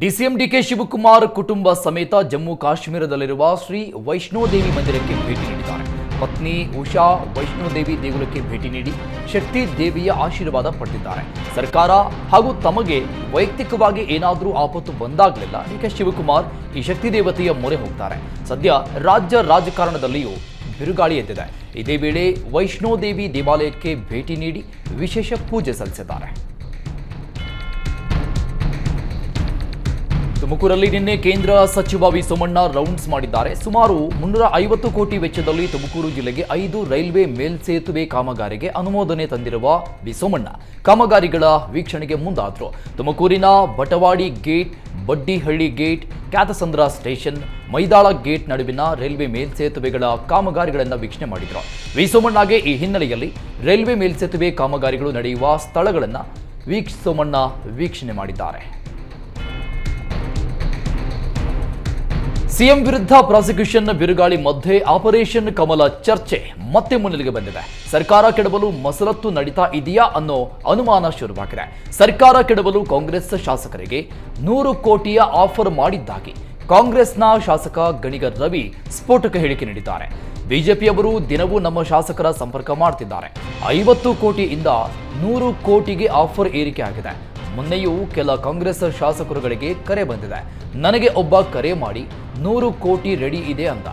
DCM DK Shivakumar ಕುಟುಂಬ ಸಮೇತ ಜಮ್ಮು ಕಾಶ್ಮೀರದಲ್ಲಿರುವ ಶ್ರೀ ವೈಷ್ಣೋದೇವಿ ಮಂದಿರಕ್ಕೆ ಭೇಟಿ ನೀಡಿದ್ದಾರೆ. ಪತ್ನಿ ಉಷಾ ವೈಷ್ಣೋದೇವಿ ದೇಗುಲಕ್ಕೆ ಭೇಟಿ ನೀಡಿ ಶಕ್ತಿ ದೇವಿಯ ಆಶೀರ್ವಾದ ಪಡೆದಿದ್ದಾರೆ. ಸರ್ಕಾರ ಹಾಗೂ ತಮಗೆ ವೈಯಕ್ತಿಕವಾಗಿ ಏನಾದರೂ ಆಪತ್ತು ಬಂದಾಗಲಿಲ್ಲ ಡಿಕೆ ಶಿವಕುಮಾರ್ ಈ ಶಕ್ತಿ ದೇವತೆಯ ಮೊರೆ ಹೋಗ್ತಾರೆ. ಸದ್ಯ ರಾಜ್ಯ ರಾಜಕಾರಣದಲ್ಲಿಯೂ ಬಿರುಗಾಳಿ ಎದ್ದಿದೆ. ಇದೇ ವೇಳೆ ವೈಷ್ಣೋದೇವಿ ದೇವಾಲಯಕ್ಕೆ ಭೇಟಿ ನೀಡಿ ವಿಶೇಷ ಪೂಜೆ ಸಲ್ಲಿಸಿದ್ದಾರೆ. ತುಮಕೂರಲ್ಲಿ ನಿನ್ನೆ ಕೇಂದ್ರ ಸಚಿವ ವಿ ಸೋಮಣ್ಣ ರೌಂಡ್ಸ್ ಮಾಡಿದ್ದಾರೆ. ಸುಮಾರು ಮುನ್ನೂರ ಐವತ್ತು ಕೋಟಿ ವೆಚ್ಚದಲ್ಲಿ ತುಮಕೂರು ಜಿಲ್ಲೆಗೆ ಐದು ರೈಲ್ವೆ ಮೇಲ್ಸೇತುವೆ ಕಾಮಗಾರಿಗೆ ಅನುಮೋದನೆ ತಂದಿರುವ ವಿ ಸೋಮಣ್ಣ ಕಾಮಗಾರಿಗಳ ವೀಕ್ಷಣೆಗೆ ಮುಂದಾದರು. ತುಮಕೂರಿನ Batawadi gate, Baddihalli gate, Kyathasandra station, Maidala gate ನಡುವಿನ ರೈಲ್ವೆ ಮೇಲ್ಸೇತುವೆಗಳ ಕಾಮಗಾರಿಗಳನ್ನು ವೀಕ್ಷಣೆ ಮಾಡಿದರು. ವಿ ಸೋಮಣ್ಣಗೆ ಈ ಹಿನ್ನೆಲೆಯಲ್ಲಿ ರೈಲ್ವೆ ಮೇಲ್ಸೇತುವೆ ಕಾಮಗಾರಿಗಳು ನಡೆಯುವ ಸ್ಥಳಗಳನ್ನು ವೀಕ್ಷ ಸೋಮಣ್ಣ ವೀಕ್ಷಣೆ ಮಾಡಿದ್ದಾರೆ. ಸಿಎಂ ವಿರುದ್ಧ ಪ್ರಾಸಿಕ್ಯೂಷನ್ ಬಿರುಗಾಳಿ ಮಧ್ಯೆ ಆಪರೇಷನ್ ಕಮಲ ಚರ್ಚೆ ಮತ್ತೆ ಮುನ್ನೆಲೆಗೆ ಬಂದಿದೆ. ಸರ್ಕಾರ ಕೆಡವಲು ಮಸಲತ್ತು ನಡೀತಾ ಇದೆಯಾ ಅನ್ನೋ ಅನುಮಾನ ಶುರುವಾಗಿದೆ. ಸರ್ಕಾರ ಕೆಡವಲು ಕಾಂಗ್ರೆಸ್ ಶಾಸಕರಿಗೆ ನೂರು ಕೋಟಿಯ ಆಫರ್ ಮಾಡಿದ್ದಾಗಿ ಕಾಂಗ್ರೆಸ್ನ ಶಾಸಕ ಗಣಿಗ ರವಿ ಸ್ಫೋಟಕ ಹೇಳಿಕೆ ನೀಡಿದ್ದಾರೆ. ಬಿಜೆಪಿಯವರು ದಿನವೂ ನಮ್ಮ ಶಾಸಕರ ಸಂಪರ್ಕ ಮಾಡ್ತಿದ್ದಾರೆ. ಐವತ್ತು ಕೋಟಿಯಿಂದ ನೂರು ಕೋಟಿಗೆ ಆಫರ್ ಏರಿಕೆ ಆಗಿದೆ. ಮೊನ್ನೆಯೂ ಕೆಲ ಕಾಂಗ್ರೆಸ್ ಶಾಸಕರುಗಳಿಗೆ ಕರೆ ಬಂದಿದೆ. ನನಗೆ ಒಬ್ಬ ಕರೆ ಮಾಡಿ ನೂರು ಕೋಟಿ ರೆಡಿ ಇದೆ ಅಂತ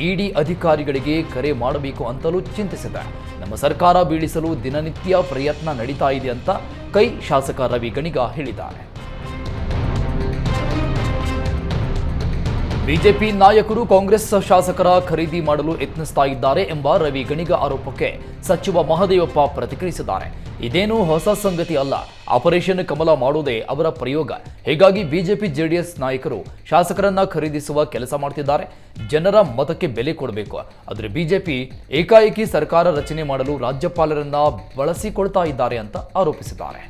ಇಡಿ ಅಧಿಕಾರಿಗಳಿಗೆ ಕರೆ ಮಾಡಬೇಕು ಅಂತಲೂ ಚಿಂತಿಸಿದೆ. ನಮ್ಮ ಸರ್ಕಾರ ಬೀಳಿಸಲು ದಿನನಿತ್ಯ ಪ್ರಯತ್ನ ನಡೀತಾ ಇದೆ ಅಂತ ಕೈ ಶಾಸಕ ರವಿ ಗಣಿಗ ಹೇಳಿದ್ದಾರೆ. ಬಿಜೆಪಿ ನಾಯಕರು ಕಾಂಗ್ರೆಸ್ ಶಾಸಕರ ಖರೀದಿ ಮಾಡಲು ಯತ್ನಿಸ್ತಾ ಇದ್ದಾರೆ ಎಂಬ ರವಿ ಗಣಿಗ ಆರೋಪಕ್ಕೆ ಸಚಿವ ಮಹದೇವಪ್ಪ ಪ್ರತಿಕ್ರಿಯಿಸಿದ್ದಾರೆ. ಇದೇನು ಹೊಸ ಸಂಗತಿ ಅಲ್ಲ. ಆಪರೇಷನ್ ಕಮಲ ಮಾಡುವುದೇ ಅವರ ಪ್ರಯೋಗ. ಹೀಗಾಗಿ ಬಿಜೆಪಿ ಜೆಡಿಎಸ್ ನಾಯಕರು ಶಾಸಕರನ್ನ ಖರೀದಿಸುವ ಕೆಲಸ ಮಾಡ್ತಿದ್ದಾರೆ. ಜನರ ಮತಕ್ಕೆ ಬೆಲೆ ಕೊಡಬೇಕು. ಆದರೆ ಬಿಜೆಪಿ ಏಕಾಏಕಿ ಸರ್ಕಾರ ರಚನೆ ಮಾಡಲು ರಾಜ್ಯಪಾಲರನ್ನ ಬಳಸಿಕೊಳ್ತಾ ಇದ್ದಾರೆ ಅಂತ ಆರೋಪಿಸಿದ್ದಾರೆ.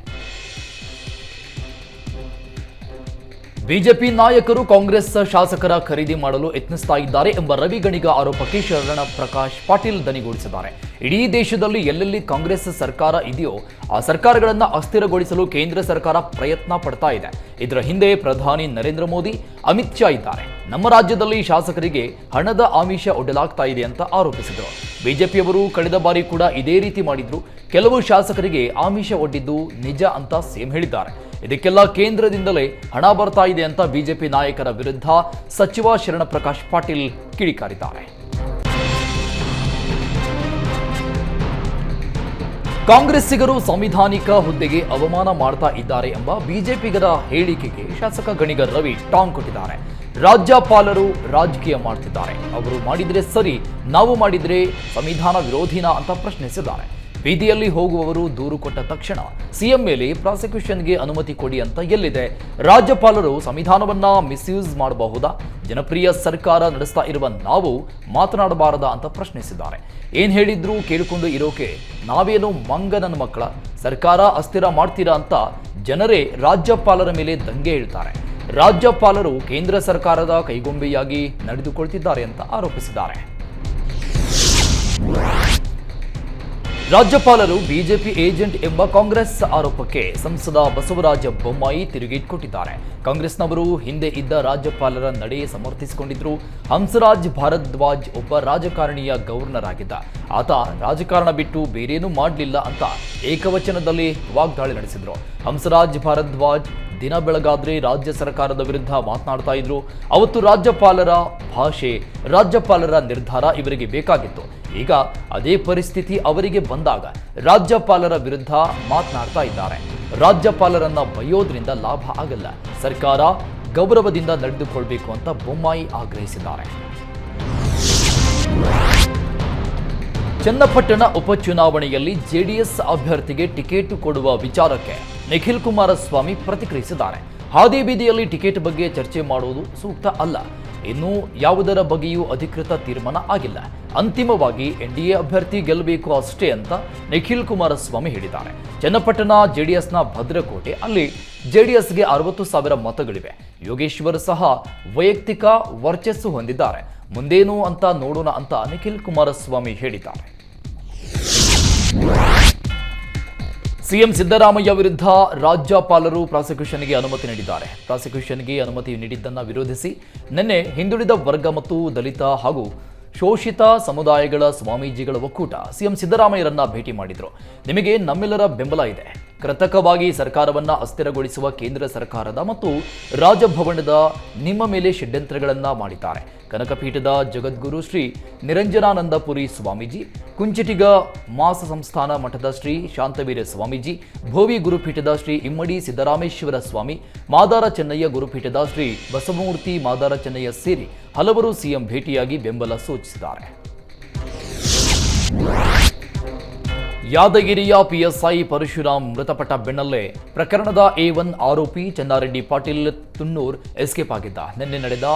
ಬಿಜೆಪಿ ನಾಯಕರು ಕಾಂಗ್ರೆಸ್ ಶಾಸಕರ ಖರೀದಿ ಮಾಡಲು ಯತ್ನಿಸ್ತಾ ಇದ್ದಾರೆ ಎಂಬ ರವಿಗಣಿಗ ಆರೋಪಕ್ಕೆ ಶರಣ ಪ್ರಕಾಶ್ ಪಾಟೀಲ್ ದನಿಗೂಡಿಸಿದ್ದಾರೆ. ಇಡೀ ದೇಶದಲ್ಲಿ ಎಲ್ಲೆಲ್ಲಿ ಕಾಂಗ್ರೆಸ್ ಸರ್ಕಾರ ಇದೆಯೋ ಆ ಸರ್ಕಾರಗಳನ್ನು ಅಸ್ಥಿರಗೊಳಿಸಲು ಕೇಂದ್ರ ಸರ್ಕಾರ ಪ್ರಯತ್ನ ಪಡ್ತಾ ಇದೆ. ಇದರ ಹಿಂದೆ ಪ್ರಧಾನಿ ನರೇಂದ್ರ ಮೋದಿ, ಅಮಿತ್ ಶಾ ಇದ್ದಾರೆ. ನಮ್ಮ ರಾಜ್ಯದಲ್ಲಿ ಶಾಸಕರಿಗೆ ಹಣದ ಆಮಿಷ ಒಡ್ಡಲಾಗ್ತಾ ಇದೆ ಅಂತ ಆರೋಪಿಸಿದರು. ಬಿಜೆಪಿಯವರು ಕಳೆದ ಬಾರಿ ಕೂಡ ಇದೇ ರೀತಿ ಮಾಡಿದ್ರು. ಕೆಲವು ಶಾಸಕರಿಗೆ ಆಮಿಷ ಒಡ್ಡಿದ್ದು ನಿಜ ಅಂತ ಸೇಮ್ ಹೇಳಿದ್ದಾರೆ. ಇದಕ್ಕೆಲ್ಲ ಕೇಂದ್ರದಿಂದಲೇ ಹಣ ಬರ್ತಾ ಇದೆ ಅಂತ ಬಿಜೆಪಿ ನಾಯಕರ ವಿರುದ್ಧ ಸಚಿವ ಶರಣ ಪ್ರಕಾಶ್ ಪಾಟೀಲ್ ಕಿಡಿಕಾರಿದ್ದಾರೆ. ಕಾಂಗ್ರೆಸ್ಸಿಗರು ಸಂವಿಧಾನಿಕ ಹುದ್ದೆಗೆ ಅವಮಾನ ಮಾಡ್ತಾ ಇದ್ದಾರೆ ಎಂಬ ಬಿಜೆಪಿಗರ ಹೇಳಿಕೆಗೆ ಶಾಸಕ ಗಣಿಗರ್ ರವಿ ಟಾಂಗ್ ಕೊಟ್ಟಿದ್ದಾರೆ. ರಾಜ್ಯಪಾಲರು ರಾಜಕೀಯ ಮಾಡ್ತಿದ್ದಾರೆ. ಅವರು ಮಾಡಿದ್ರೆ ಸರಿ, ನಾವು ಮಾಡಿದ್ರೆ ಸಂವಿಧಾನ ವಿರೋಧಿನ ಅಂತ ಪ್ರಶ್ನಿಸಿದ್ದಾರೆ. ಬೀದಿಯಲ್ಲಿ ಹೋಗುವವರು ದೂರು ಕೊಟ್ಟ ತಕ್ಷಣ ಸಿಎಂ ಮೇಲೆ ಪ್ರಾಸಿಕ್ಯೂಷನ್ಗೆ ಅನುಮತಿ ಕೊಡಿ ಅಂತ ಎಲ್ಲಿದೆ? ರಾಜ್ಯಪಾಲರು ಸಂವಿಧಾನವನ್ನ ಮಿಸ್ಯೂಸ್ ಮಾಡಬಹುದಾ? ಜನಪ್ರಿಯ ಸರ್ಕಾರ ನಡೆಸ್ತಾ ಇರುವ ನಾವು ಮಾತನಾಡಬಾರದ ಅಂತ ಪ್ರಶ್ನಿಸಿದ್ದಾರೆ. ಏನ್ ಹೇಳಿದ್ರು ಕೇಳಿಕೊಂಡು ಇರೋಕೆ ನಾವೇನು ಮಂಗನನ ಮಕ್ಕಳ? ಸರ್ಕಾರ ಅಸ್ಥಿರ ಮಾಡ್ತೀರಾ ಅಂತ ಜನರೇ ರಾಜ್ಯಪಾಲರ ಮೇಲೆ ದಂಗೆ ಹೇಳ್ತಾರೆ. ರಾಜ್ಯಪಾಲರು ಕೇಂದ್ರ ಸರ್ಕಾರದ ಕೈಗೊಂಬೆಯಾಗಿ ನಡೆದುಕೊಳ್ತಿದ್ದಾರೆ ಅಂತ ಆರೋಪಿಸಿದ್ದಾರೆ. ರಾಜ್ಯಪಾಲರು ಬಿಜೆಪಿ ಏಜೆಂಟ್ ಎಂಬ ಕಾಂಗ್ರೆಸ್ ಆರೋಪಕ್ಕೆ ಸಂಸದ ಬಸವರಾಜ ಬೊಮ್ಮಾಯಿ ತಿರುಗೇಟ್ ಕೊಟ್ಟಿದ್ದಾರೆ ಕಾಂಗ್ರೆಸ್ನವರು ಹಿಂದೆ ಇದ್ದ ರಾಜ್ಯಪಾಲರ ನಡೆ ಸಮರ್ಥಿಸಿಕೊಂಡಿದ್ರು. ಹಂಸರಾಜ್ ಭಾರದ್ವಾಜ್ ಒಬ್ಬ ರಾಜಕಾರಣಿಯ ಗವರ್ನರ್ ಆಗಿದ್ದ ಆತ ರಾಜಕಾರಣ ಬಿಟ್ಟು ಬೇರೇನೂ ಮಾಡಲಿಲ್ಲ ಅಂತ ಏಕವಚನದಲ್ಲಿ ವಾಗ್ದಾಳಿ ನಡೆಸಿದ್ರು. ಹಂಸರಾಜ್ ಭಾರದ್ವಾಜ್ ದಿನ ಬೆಳಗಾದ್ರೆ ರಾಜ್ಯ ಸರ್ಕಾರದ ವಿರುದ್ಧ ಮಾತನಾಡ್ತಾ ಇದ್ರು. ಅವತ್ತು ರಾಜ್ಯಪಾಲರ ಭಾಷೆ, ರಾಜ್ಯಪಾಲರ ನಿರ್ಧಾರ ಇವರಿಗೆ ಬೇಕಾಗಿತ್ತು. ಈಗ ಅದೇ ಪರಿಸ್ಥಿತಿ ಅವರಿಗೆ ಬಂದಾಗ ರಾಜ್ಯಪಾಲರ ವಿರುದ್ಧ ಮಾತನಾಡ್ತಾ ಇದ್ದಾರೆ. ರಾಜ್ಯಪಾಲರನ್ನ ಬಯ್ಯೋದ್ರಿಂದ ಲಾಭ ಆಗಲ್ಲ. ಸರ್ಕಾರ ಗೌರವದಿಂದ ನಡೆದುಕೊಳ್ಬೇಕು ಅಂತ ಬೊಮ್ಮಾಯಿ ಆಗ್ರಹಿಸಿದ್ದಾರೆ. ಚನ್ನಪಟ್ಟಣ ಉಪಚುನಾವಣೆಯಲ್ಲಿ ಜೆಡಿಎಸ್ ಅಭ್ಯರ್ಥಿಗೆ ಟಿಕೆಟ್ ಕೊಡುವ ವಿಚಾರಕ್ಕೆ ನಿಖಿಲ್ ಕುಮಾರಸ್ವಾಮಿ ಪ್ರತಿಕ್ರಿಯಿಸಿದ್ದಾರೆ. ಹಾದಿ ಬೀದಿಯಲ್ಲಿ ಟಿಕೆಟ್ ಬಗ್ಗೆ ಚರ್ಚೆ ಮಾಡುವುದು ಸೂಕ್ತ ಅಲ್ಲ. ಇನ್ನೂ ಯಾವುದರ ಬಗ್ಗೆಯೂ ಅಧಿಕೃತ ತೀರ್ಮಾನ ಆಗಿಲ್ಲ. ಅಂತಿಮವಾಗಿ ಎನ್ಡಿಎ ಅಭ್ಯರ್ಥಿ ಗೆಲ್ಲಬೇಕು ಅಷ್ಟೇ ಅಂತ ನಿಖಿಲ್ ಕುಮಾರಸ್ವಾಮಿ ಹೇಳಿದ್ದಾರೆ. ಚನ್ನಪಟ್ಟಣ ಜೆಡಿಎಸ್ನ ಭದ್ರಕೋಟೆ ಅಲ್ಲಿ ಜೆಡಿಎಸ್ಗೆ ಅರವತ್ತು ಸಾವಿರ ಮತಗಳಿವೆ. ಯೋಗೇಶ್ವರ್ ಸಹ ವೈಯಕ್ತಿಕ ವರ್ಚಸ್ಸು ಹೊಂದಿದ್ದಾರೆ. ಮುಂದೇನು ಅಂತ ನೋಡೋಣ ಅಂತ ನಿಖಿಲ್ ಕುಮಾರಸ್ವಾಮಿ ಹೇಳಿದ್ದಾರೆ. ಸಿಎಂ ಸಿದ್ದರಾಮಯ್ಯ ವಿರುದ್ಧ ರಾಜ್ಯಪಾಲರು ಪ್ರಾಸಿಕ್ಯೂಷನ್ಗೆ ಅನುಮತಿ ನೀಡಿದ್ದಾರೆ. ಪ್ರಾಸಿಕ್ಯೂಷನ್ಗೆ ಅನುಮತಿ ನೀಡಿದ್ದನ್ನು ವಿರೋಧಿಸಿ ನಿನ್ನೆ ಹಿಂದುಳಿದ ವರ್ಗ ಮತ್ತು ದಲಿತ ಹಾಗೂ ಶೋಷಿತ ಸಮುದಾಯಗಳ ಸ್ವಾಮೀಜಿಗಳ ಒಕ್ಕೂಟ ಸಿಎಂ ಸಿದ್ದರಾಮಯ್ಯರನ್ನ ಭೇಟಿ ಮಾಡಿದರು. ನಿಮಗೆ ನಮ್ಮೆಲ್ಲರ ಬೆಂಬಲ ಇದೆ. ಕೃತಕವಾಗಿ ಸರ್ಕಾರವನ್ನ ಅಸ್ಥಿರಗೊಳಿಸುವ ಕೇಂದ್ರ ಸರ್ಕಾರದ ಮತ್ತು ರಾಜಭವನದ ನಿಮ್ಮ ಮೇಲೆ ಷಡ್ಯಂತ್ರಗಳನ್ನ ಮಾಡಿದ್ದಾರೆ. ಕನಕಪೀಠದ ಜಗದ್ಗುರು ಶ್ರೀ ನಿರಂಜನಾನಂದಪುರಿ ಸ್ವಾಮೀಜಿ, ಕುಂಚಿಟಿಗ ಮಾಸ ಸಂಸ್ಥಾನ ಮಠದ ಶ್ರೀ ಶಾಂತವೀರ ಸ್ವಾಮೀಜಿ, ಭೋವಿ ಗುರುಪೀಠದ ಶ್ರೀ ಇಮ್ಮಡಿ ಸಿದ್ದರಾಮೇಶ್ವರ ಸ್ವಾಮಿ, ಮಾದಾರ ಚೆನ್ನಯ್ಯ ಗುರುಪೀಠದ ಶ್ರೀ ಬಸವಮೂರ್ತಿ ಮಾದಾರ ಚೆನ್ನಯ್ಯ ಸೇರಿ ಹಲವರು ಸಿಎಂ ಭೇಟಿಯಾಗಿ ಬೆಂಬಲ ಸೂಚಿಸಿದ್ದಾರೆ. ಯಾದಗಿರಿಯ ಪಿಎಸ್ಐ ಪರಶುರಾಮ್ ಮೃತಪಟ್ಟ ಬೆನ್ನಲ್ಲೇ ಪ್ರಕರಣದ ಎ ಒನ್ ಆರೋಪಿ ಚನ್ನಾರೆಡ್ಡಿ ಪಾಟೀಲ್ ತುನ್ನೂರ್ ಎಸ್ಕೇಪ್ ಆಗಿದ್ದ. ನಿನ್ನೆ ನಡೆದ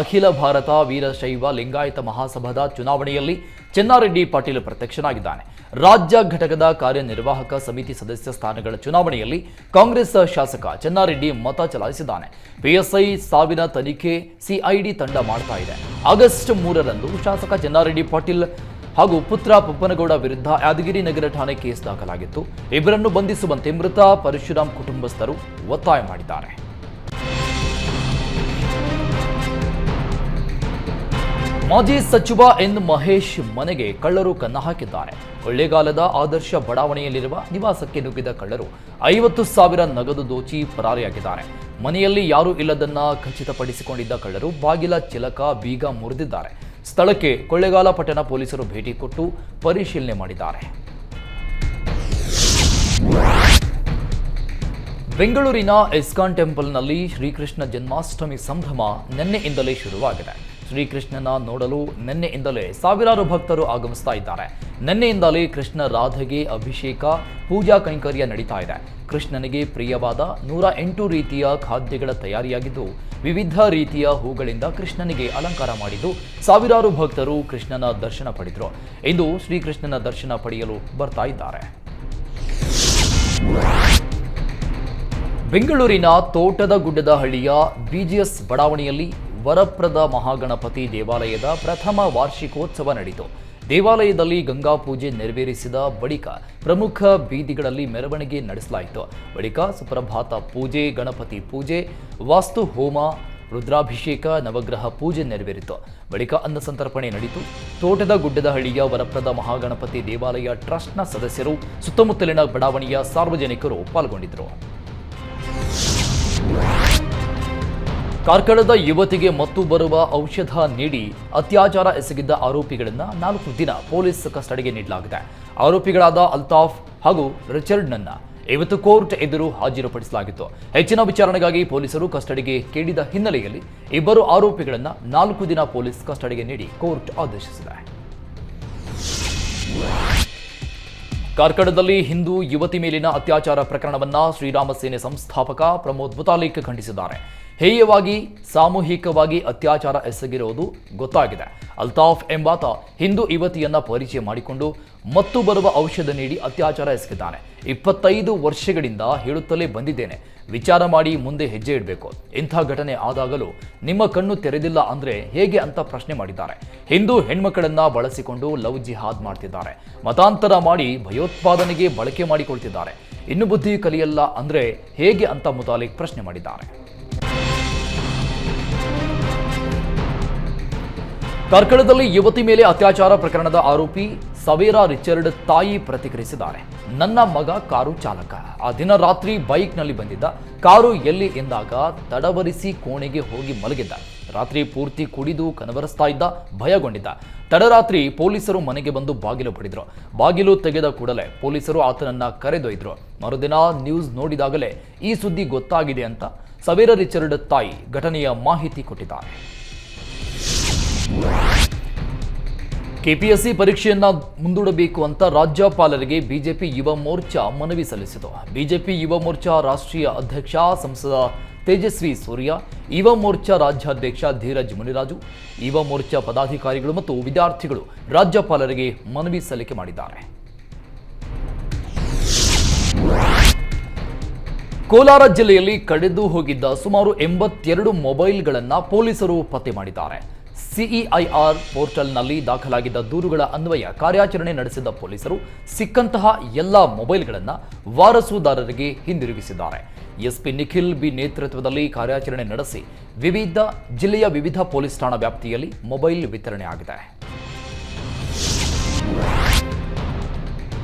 ಅಖಿಲ ಭಾರತ ವೀರಶೈವ ಲಿಂಗಾಯತ ಮಹಾಸಭಾದ ಚುನಾವಣೆಯಲ್ಲಿ ಚೆನ್ನಾರೆಡ್ಡಿ ಪಾಟೀಲ್ ಪ್ರತ್ಯಕ್ಷನಾಗಿದ್ದಾನೆ. ರಾಜ್ಯ ಘಟಕದ ಕಾರ್ಯನಿರ್ವಾಹಕ ಸಮಿತಿ ಸದಸ್ಯ ಸ್ಥಾನಗಳ ಚುನಾವಣೆಯಲ್ಲಿ ಕಾಂಗ್ರೆಸ್ ಶಾಸಕ ಚೆನ್ನಾರೆಡ್ಡಿ ಮತ ಚಲಾಯಿಸಿದ್ದಾನೆ. ಪಿಎಸ್ಐ ಸಾವಿನ ತನಿಖೆ ಸಿಐಡಿ ತಂಡ ಮಾಡ್ತಾ ಇದೆ. ಆಗಸ್ಟ್ ಮೂರರಂದು ಶಾಸಕ ಚೆನ್ನಾರೆಡ್ಡಿ ಪಾಟೀಲ್ ಹಾಗೂ ಪುತ್ರ ಪಪ್ಪನಗೌಡ ವಿರುದ್ಧ ಯಾದಗಿರಿ ನಗರ ಠಾಣೆ ಕೇಸ್ ದಾಖಲಾಗಿತ್ತು. ಇಬ್ಬರನ್ನು ಬಂಧಿಸುವಂತೆ ಮೃತ ಪರಶುರಾಮ್ ಕುಟುಂಬಸ್ಥರು ಒತ್ತಾಯ ಮಾಡಿದ್ದಾರೆ. ಮಾಜಿ ಸಚಿವ ಎನ್ ಮಹೇಶ್ ಮನೆಗೆ ಕಳ್ಳರು ಕನ್ನ ಹಾಕಿದ್ದಾರೆ. ಕೊಳ್ಳೇಗಾಲದ ಆದರ್ಶ ಬಡಾವಣೆಯಲ್ಲಿರುವ ನಿವಾಸಕ್ಕೆ ನುಗ್ಗಿದ ಕಳ್ಳರು ಐವತ್ತು ಸಾವಿರ ನಗದು ದೋಚಿ ಪರಾರಿಯಾಗಿದ್ದಾರೆ. ಮನೆಯಲ್ಲಿ ಯಾರೂ ಇಲ್ಲದನ್ನ ಖಚಿತಪಡಿಸಿಕೊಂಡಿದ್ದ ಕಳ್ಳರು ಬಾಗಿಲ ಚಿಲಕ ಬೀಗ ಮುರಿದಿದ್ದಾರೆ. ಸ್ಥಳಕ್ಕೆ ಕೊಳ್ಳೇಗಾಲ ಪಟ್ಟಣ ಪೊಲೀಸರು ಭೇಟಿ ಕೊಟ್ಟು ಪರಿಶೀಲನೆ ಮಾಡಿದ್ದಾರೆ. ಬೆಂಗಳೂರಿನ ಇಸ್ಕಾನ್ ಟೆಂಪಲ್ನಲ್ಲಿ ಶ್ರೀಕೃಷ್ಣ ಜನ್ಮಾಷ್ಟಮಿ ಸಂಭ್ರಮ ನಿನ್ನೆಯಿಂದಲೇ ಶುರುವಾಗಿದೆ. ಶ್ರೀಕೃಷ್ಣನ ನೋಡಲು ನಿನ್ನೆಯಿಂದಲೇ ಸಾವಿರಾರು ಭಕ್ತರು ಆಗಮಿಸ್ತಾ ಇದ್ದಾರೆ. ನಿನ್ನೆಯಿಂದಲೇ ಕೃಷ್ಣ ರಾಧೆಗೆ ಅಭಿಷೇಕ, ಪೂಜಾ ಕೈಂಕರ್ಯ ನಡೀತಾ ಇದೆ. ಕೃಷ್ಣನಿಗೆ ಪ್ರಿಯವಾದ ನೂರ ಎಂಟು ರೀತಿಯ ಖಾದ್ಯಗಳ ತಯಾರಿಯಾಗಿದ್ದು, ವಿವಿಧ ರೀತಿಯ ಹೂಗಳಿಂದ ಕೃಷ್ಣನಿಗೆ ಅಲಂಕಾರ ಮಾಡಿದ್ದು ಸಾವಿರಾರು ಭಕ್ತರು ಕೃಷ್ಣನ ದರ್ಶನ ಪಡೆದರು. ಇಂದು ಶ್ರೀಕೃಷ್ಣನ ದರ್ಶನ ಪಡೆಯಲು ಬರ್ತಾ ಇದ್ದಾರೆ. ಬೆಂಗಳೂರಿನ ತೋಟದ ಗುಡ್ಡದ ಹಳ್ಳಿಯ ಬಿಜಿಎಸ್ ಬಡಾವಣೆಯಲ್ಲಿ ವರಪ್ರದ ಮಹಾಗಣಪತಿ ದೇವಾಲಯದ ಪ್ರಥಮ ವಾರ್ಷಿಕೋತ್ಸವ ನಡೆಯಿತು. ದೇವಾಲಯದಲ್ಲಿ ಗಂಗಾ ಪೂಜೆ ನೆರವೇರಿಸಿದ ಬಳಿಕ ಪ್ರಮುಖ ಬೀದಿಗಳಲ್ಲಿ ಮೆರವಣಿಗೆ ನಡೆಸಲಾಯಿತು. ಬಳಿಕ ಸುಪ್ರಭಾತ ಪೂಜೆ, ಗಣಪತಿ ಪೂಜೆ, ವಾಸ್ತು ಹೋಮ, ರುದ್ರಾಭಿಷೇಕ, ನವಗ್ರಹ ಪೂಜೆ ನೆರವೇರಿತು. ಬಳಿಕ ಅನ್ನಸಂತರ್ಪಣೆ ನಡೆಯಿತು. ತೋಟದ ಗುಡ್ಡದ ಹಳ್ಳಿಯ ವರಪ್ರದ ಮಹಾಗಣಪತಿ ದೇವಾಲಯ ಟ್ರಸ್ಟ್ನ ಸದಸ್ಯರು, ಸುತ್ತಮುತ್ತಲಿನ ಬಡಾವಣೆಯ ಸಾರ್ವಜನಿಕರು ಪಾಲ್ಗೊಂಡಿದ್ದರು. ಕಾರ್ಕಳದ ಯುವತಿಗೆ ಮತ್ತು ಬರುವ ಔಷಧ ನೀಡಿ ಅತ್ಯಾಚಾರ ಎಸಗಿದ್ದ ಆರೋಪಿಗಳನ್ನು ನಾಲ್ಕು ದಿನ ಪೊಲೀಸ್ ಕಸ್ಟಡಿಗೆ ನೀಡಲಾಗಿದೆ. ಆರೋಪಿಗಳಾದ ಅಲ್ತಾಫ್ ಹಾಗೂ ರಿಚರ್ಡ್ನನ್ನ ಇವತ್ತು ಕೋರ್ಟ್ ಎದುರು ಹಾಜರುಪಡಿಸಲಾಗಿತ್ತು. ಹೆಚ್ಚಿನ ವಿಚಾರಣೆಗಾಗಿ ಪೊಲೀಸರು ಕಸ್ಟಡಿಗೆ ಕೇಳಿದ ಹಿನ್ನೆಲೆಯಲ್ಲಿ ಇಬ್ಬರು ಆರೋಪಿಗಳನ್ನು ನಾಲ್ಕು ದಿನ ಪೊಲೀಸ್ ಕಸ್ಟಡಿಗೆ ನೀಡಿ ಕೋರ್ಟ್ ಆದೇಶಿಸಿದೆ. ಕಾರ್ಕಳದಲ್ಲಿ ಹಿಂದೂ ಯುವತಿ ಮೇಲಿನ ಅತ್ಯಾಚಾರ ಪ್ರಕರಣವನ್ನ ಶ್ರೀರಾಮ ಸೇನೆ ಸಂಸ್ಥಾಪಕ ಪ್ರಮೋದ್ ಮುತಾಲಿಕ್ ಖಂಡಿಸಿದ್ದಾರೆ. ಹೇಯವಾಗಿ, ಸಾಮೂಹಿಕವಾಗಿ ಅತ್ಯಾಚಾರ ಎಸಗಿರುವುದು ಗೊತ್ತಾಗಿದೆ. ಅಲ್ತಾಫ್ ಎಂಬಾತ ಹಿಂದೂ ಯುವತಿಯನ್ನ ಪರಿಚಯ ಮಾಡಿಕೊಂಡು ಮತ್ತು ಬರುವ ಔಷಧ ನೀಡಿ ಅತ್ಯಾಚಾರ ಎಸಗಿದ್ದಾನೆ. ಇಪ್ಪತ್ತೈದು ವರ್ಷಗಳಿಂದ ಹೇಳುತ್ತಲೇ ಬಂದಿದ್ದೇನೆ. ವಿಚಾರ ಮಾಡಿ ಮುಂದೆ ಹೆಜ್ಜೆ ಇಡಬೇಕು. ಇಂಥ ಘಟನೆ ಆದಾಗಲೂ ನಿಮ್ಮ ಕಣ್ಣು ತೆರೆದಿಲ್ಲ ಅಂದ್ರೆ ಹೇಗೆ ಅಂತ ಪ್ರಶ್ನೆ ಮಾಡಿದ್ದಾರೆ. ಹಿಂದೂ ಹೆಣ್ಮಕ್ಕಳನ್ನ ಬಳಸಿಕೊಂಡು ಲವ್ ಜಿಹಾದ್ ಮಾಡ್ತಿದ್ದಾರೆ. ಮತಾಂತರ ಮಾಡಿ ಭಯೋತ್ಪಾದನೆಗೆ ಬಳಕೆ ಮಾಡಿಕೊಳ್ತಿದ್ದಾರೆ. ಇನ್ನು ಬುದ್ಧಿ ಕಲಿಯಲ್ಲ ಅಂದ್ರೆ ಹೇಗೆ ಅಂತ ಮುತಾಲಿಕ್ ಪ್ರಶ್ನೆ ಮಾಡಿದ್ದಾರೆ. ಕಾರ್ಕಳದಲ್ಲಿ ಯುವತಿ ಮೇಲೆ ಅತ್ಯಾಚಾರ ಪ್ರಕರಣದ ಆರೋಪಿ ಸವೇರಾ ರಿಚರ್ಡ್ ತಾಯಿ ಪ್ರತಿಕ್ರಿಯಿಸಿದ್ದಾರೆ. ನನ್ನ ಮಗ ಕಾರು ಚಾಲಕ. ಆ ದಿನ ರಾತ್ರಿ ಬೈಕ್ನಲ್ಲಿ ಬಂದಿದ್ದ. ಕಾರು ಎಲ್ಲಿ ಎಂದಾಗ ತಡವರಿಸಿ ಕೋಣೆಗೆ ಹೋಗಿ ಮಲಗಿದ್ದ. ರಾತ್ರಿ ಪೂರ್ತಿ ಕುಡಿದು ಕನವರಿಸ್ತಾ ಇದ್ದ, ಭಯಗೊಂಡಿದ್ದ. ತಡರಾತ್ರಿ ಪೊಲೀಸರು ಮನೆಗೆ ಬಂದು ಬಾಗಿಲು ಪಡೆದರು. ಬಾಗಿಲು ತೆಗೆದ ಕೂಡಲೇ ಪೊಲೀಸರು ಆತನನ್ನ ಕರೆದೊಯ್ದರು. ಮರುದಿನ ನ್ಯೂಸ್ ನೋಡಿದಾಗಲೇ ಈ ಸುದ್ದಿ ಗೊತ್ತಾಗಿದೆ ಅಂತ ಸವೇರ ರಿಚರ್ಡ್ ತಾಯಿ ಘಟನೆಯ ಮಾಹಿತಿ ಕೊಟ್ಟಿದ್ದಾರೆ. ಕೆಪಿಎಸ್ಸಿ ಪರೀಕ್ಷೆಯನ್ನ ಮುಂದೂಡಬೇಕು ಅಂತ ರಾಜ್ಯಪಾಲರಿಗೆ ಬಿಜೆಪಿ ಯುವ ಮೋರ್ಚಾ ಮನವಿ ಸಲ್ಲಿಸಿತು. ಬಿಜೆಪಿ ಯುವ ಮೋರ್ಚಾ ರಾಷ್ಟ್ರೀಯ ಅಧ್ಯಕ್ಷ ಸಂಸದ ತೇಜಸ್ವಿ ಸೂರ್ಯ, ಯುವ ಮೋರ್ಚಾ ರಾಜ್ಯಾಧ್ಯಕ್ಷ ಧೀರಜ್ ಮುನಿರಾಜು, ಯುವ ಮೋರ್ಚಾ ಪದಾಧಿಕಾರಿಗಳು ಮತ್ತು ವಿದ್ಯಾರ್ಥಿಗಳು ರಾಜ್ಯಪಾಲರಿಗೆ ಮನವಿ ಸಲ್ಲಿಕೆ ಮಾಡಿದ್ದಾರೆ. ಕೋಲಾರ ಜಿಲ್ಲೆಯಲ್ಲಿ ಕಳೆದು ಹೋಗಿದ್ದ ಸುಮಾರು ಎಂಬತ್ತೆರಡು ಮೊಬೈಲ್ಗಳನ್ನು ಪೊಲೀಸರು ಪತ್ತೆ ಮಾಡಿದ್ದಾರೆ. ಸಿಇಐಆರ್ ಪೋರ್ಟಲ್ನಲ್ಲಿ ದಾಖಲಾಗಿದ್ದ ದೂರುಗಳ ಅನ್ವಯ ಕಾರ್ಯಾಚರಣೆ ನಡೆಸಿದ ಪೊಲೀಸರು ಸಿಕ್ಕಂತಹ ಎಲ್ಲ ಮೊಬೈಲ್ಗಳನ್ನು ವಾರಸುದಾರರಿಗೆ ಹಿಂದಿರುಗಿಸಿದ್ದಾರೆ. ಎಸ್ಪಿ ನಿಖಿಲ್ ಬಿ ನೇತೃತ್ವದಲ್ಲಿ ಕಾರ್ಯಾಚರಣೆ ನಡೆಸಿ ವಿವಿಧ ಜಿಲ್ಲೆಯ ವಿವಿಧ ಪೊಲೀಸ್ ಠಾಣಾ ವ್ಯಾಪ್ತಿಯಲ್ಲಿ ಮೊಬೈಲ್ ವಿತರಣೆ ಆಗಿದೆ.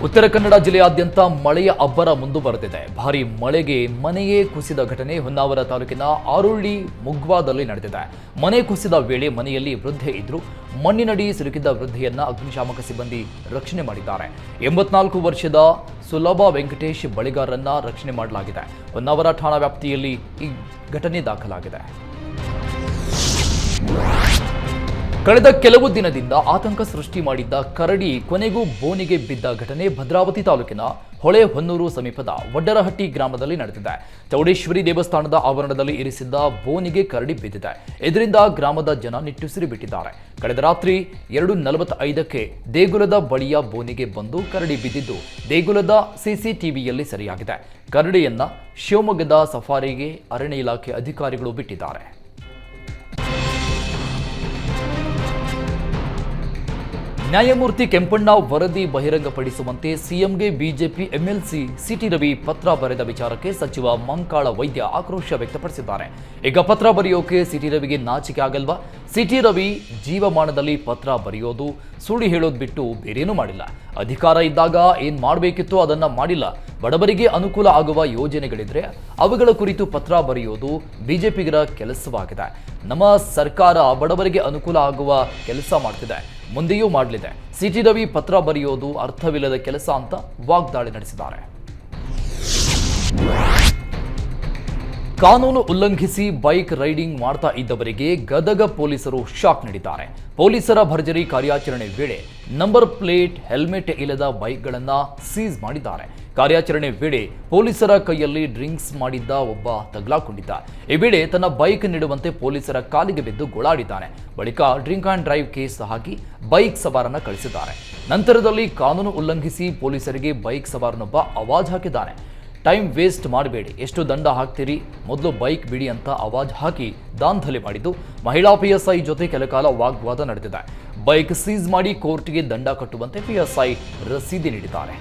ಉತ್ತರ ಕನ್ನಡ ಜಿಲ್ಲೆಯಾದ್ಯಂತ ಮಳೆಯ ಅಬ್ಬರ ಮುಂದುವರೆದಿದೆ. ಭಾರಿ ಮಳೆಗೆ ಮನೆಯೇ ಕುಸಿದ ಘಟನೆ ಹೊನ್ನಾವರ ತಾಲೂಕಿನ ಆರುಳ್ಳಿ ಮುಗ್ವಾದಲ್ಲಿ ನಡೆದಿದೆ. ಮನೆ ಕುಸಿದ ವೇಳೆ ಮನೆಯಲ್ಲಿ ವೃದ್ಧೆ ಇದ್ರು ಮಣ್ಣಿನಡಿ ಸಿಲುಕಿದ್ದ ವೃದ್ಧೆಯನ್ನ ಅಗ್ನಿಶಾಮಕ ಸಿಬ್ಬಂದಿ ರಕ್ಷಣೆ ಮಾಡಿದ್ದಾರೆ. ಎಂಬತ್ನಾಲ್ಕು ವರ್ಷದ ಸುಲಭ ವೆಂಕಟೇಶ್ ಬಳಿಗಾರರನ್ನ ರಕ್ಷಣೆ ಮಾಡಲಾಗಿದೆ. ಹೊನ್ನಾವರ ಠಾಣಾ ವ್ಯಾಪ್ತಿಯಲ್ಲಿ ಈ ಘಟನೆ ದಾಖಲಾಗಿದೆ. ಕಳೆದ ಕೆಲವು ದಿನದಿಂದ ಆತಂಕ ಸೃಷ್ಟಿ ಮಾಡಿದ್ದ ಕರಡಿ ಕೊನೆಗೂ ಬೋನಿಗೆ ಬಿದ್ದ ಘಟನೆ ಭದ್ರಾವತಿ ತಾಲೂಕಿನ ಹೊಳೆ ಹೊನ್ನೂರು ಸಮೀಪದ ವಡ್ಡರಹಟ್ಟಿ ಗ್ರಾಮದಲ್ಲಿ ನಡೆದಿದೆ. ಚೌಡೇಶ್ವರಿ ದೇವಸ್ಥಾನದ ಆವರಣದಲ್ಲಿ ಇರಿಸಿದ್ದ ಬೋನಿಗೆ ಕರಡಿ ಬಿದ್ದಿದೆ. ಇದರಿಂದ ಗ್ರಾಮದ ಜನ ನಿಟ್ಟುಸಿರು ಬಿಟ್ಟಿದ್ದಾರೆ. ಕಳೆದ ರಾತ್ರಿ ಎರಡು ನಲವತ್ತೈದಕ್ಕೆ ದೇಗುಲದ ಬಳಿಯ ಬೋನಿಗೆ ಬಂದು ಕರಡಿ ಬಿದ್ದಿದ್ದು ದೇಗುಲದ ಸಿಸಿಟಿವಿಯಲ್ಲಿ ಸರಿಯಾಗಿದೆ. ಕರಡಿಯನ್ನ ಶಿವಮೊಗ್ಗದ ಸಫಾರಿಗೆ ಅರಣ್ಯ ಇಲಾಖೆ ಅಧಿಕಾರಿಗಳು ಬಿಟ್ಟಿದ್ದಾರೆ. ನ್ಯಾಯಮೂರ್ತಿ ಕೆಂಪಣ್ಣ ವರದಿ ಬಹಿರಂಗಪಡಿಸುವಂತೆ ಸಿಎಂಗೆ ಬಿಜೆಪಿ ಎಂಎಲ್ಸಿ ಸಿಟಿ ರವಿ ಪತ್ರ ಬರೆದ ವಿಚಾರಕ್ಕೆ ಸಚಿವ ಮಂಕಾಳ ವೈದ್ಯ ಆಕ್ರೋಶ ವ್ಯಕ್ತಪಡಿಸಿದ್ದಾರೆ. ಈಗ ಪತ್ರ ಬರೆಯೋಕೆ ಸಿಟಿ ರವಿಗೆ ನಾಚಿಕೆ ಆಗಲ್ವಾ? ಸಿಟಿ ರವಿ ಜೀವಮಾನದಲ್ಲಿ ಪತ್ರ ಬರೆಯೋದು ಸುಳ್ಳು ಹೇಳೋದು ಬಿಟ್ಟು ಬೇರೇನೂ ಮಾಡಿಲ್ಲ. ಅಧಿಕಾರ ಇದ್ದಾಗ ಏನು ಮಾಡಬೇಕಿತ್ತು ಅದನ್ನ ಮಾಡಿಲ್ಲ. ಬಡವರಿಗೆ ಅನುಕೂಲ ಆಗುವ ಯೋಜನೆಗಳಿದ್ರೆ ಅವುಗಳ ಕುರಿತು ಪತ್ರ ಬರೆಯೋದು ಬಿಜೆಪಿಗರ ಕೆಲಸವಾಗಿದೆ. ನಮ್ಮ ಸರ್ಕಾರ ಬಡವರಿಗೆ ಅನುಕೂಲ ಆಗುವ ಕೆಲಸ ಮಾಡ್ತಿದೆ. ಮುಂದೆಯೂ ಮಾಡಲಿದೆ. ಸಿಟಿ ರವಿ ಪತ್ರ ಬರೆಯೋದು ಅರ್ಥವಿಲ್ಲದ ಕೆಲಸ ಅಂತ ವಾಗ್ದಾಳಿ ನಡೆಸಿದ್ದಾರೆ. ಕಾನೂನು ಉಲ್ಲಂಘಿಸಿ ಬೈಕ್ ರೈಡಿಂಗ್ ಮಾಡ್ತಾ ಇದ್ದವರಿಗೆ ಗದಗ ಪೊಲೀಸರು ಶಾಕ್ ನೀಡಿದ್ದಾರೆ. ಪೊಲೀಸರ ಭರ್ಜರಿ ಕಾರ್ಯಾಚರಣೆ ವೇಳೆ ನಂಬರ್ ಪ್ಲೇಟ್, ಹೆಲ್ಮೆಟ್ ಇಲ್ಲದ ಬೈಕ್ಗಳನ್ನು ಸೀಸ್ ಮಾಡಿದ್ದಾರೆ. ಕಾರ್ಯಾಚರಣೆ ವೇಳೆ ಪೊಲೀಸರ ಕೈಯಲ್ಲಿ ಡ್ರಿಂಕ್ಸ್ ಮಾಡಿದ್ದ ಒಬ್ಬ ತಗಲಾಕೊಂಡಿದ್ದ. ಈ ವೇಳೆ ತನ್ನ ಬೈಕ್ ನೀಡುವಂತೆ ಪೊಲೀಸರ ಕಾಲಿಗೆ ಬಿದ್ದು ಗೋಳಾಡಿದ್ದಾನೆ. ಬಳಿಕ ಡ್ರಿಂಕ್ ಆ್ಯಂಡ್ ಡ್ರೈವ್ ಕೇಸ್ ಹಾಕಿ ಬೈಕ್ ಸವಾರನ ಕಳಿಸಿದ್ದಾರೆ. ನಂತರದಲ್ಲಿ ಕಾನೂನು ಉಲ್ಲಂಘಿಸಿ ಪೊಲೀಸರಿಗೆ ಬೈಕ್ ಸವಾರನೊಬ್ಬ ಅವಾಜ್ ಹಾಕಿದ್ದಾನೆ. ಟೈಮ್ ವೇಸ್ಟ್ ಮಾಡಬೇಡಿ. ಎಷ್ಟು ದಂಡ ಹಾಕ್ತೀರಿ? ಮೊದಲು ಬೈಕ್ ಬಿಡಿ ಅಂತ ಅವಾಜ್ ಹಾಕಿ ದಾಂಧಲೆ ಮಾಡಿದ್ದು. ಮಹಿಳಾ ಪಿಎಸ್ಐ ಜೊತೆ ಕೆಲಕಾಲ ವಾಗ್ವಾದ ನಡೆದಿದೆ. ಬೈಕ್ ಸೀಸ್ ಮಾಡಿ ಕೋರ್ಟ್ಗೆ ದಂಡ ಕಟ್ಟುವಂತೆ ಪಿಎಸ್ಐ ರಸೀದಿ ನೀಡಿದ್ದಾರೆ.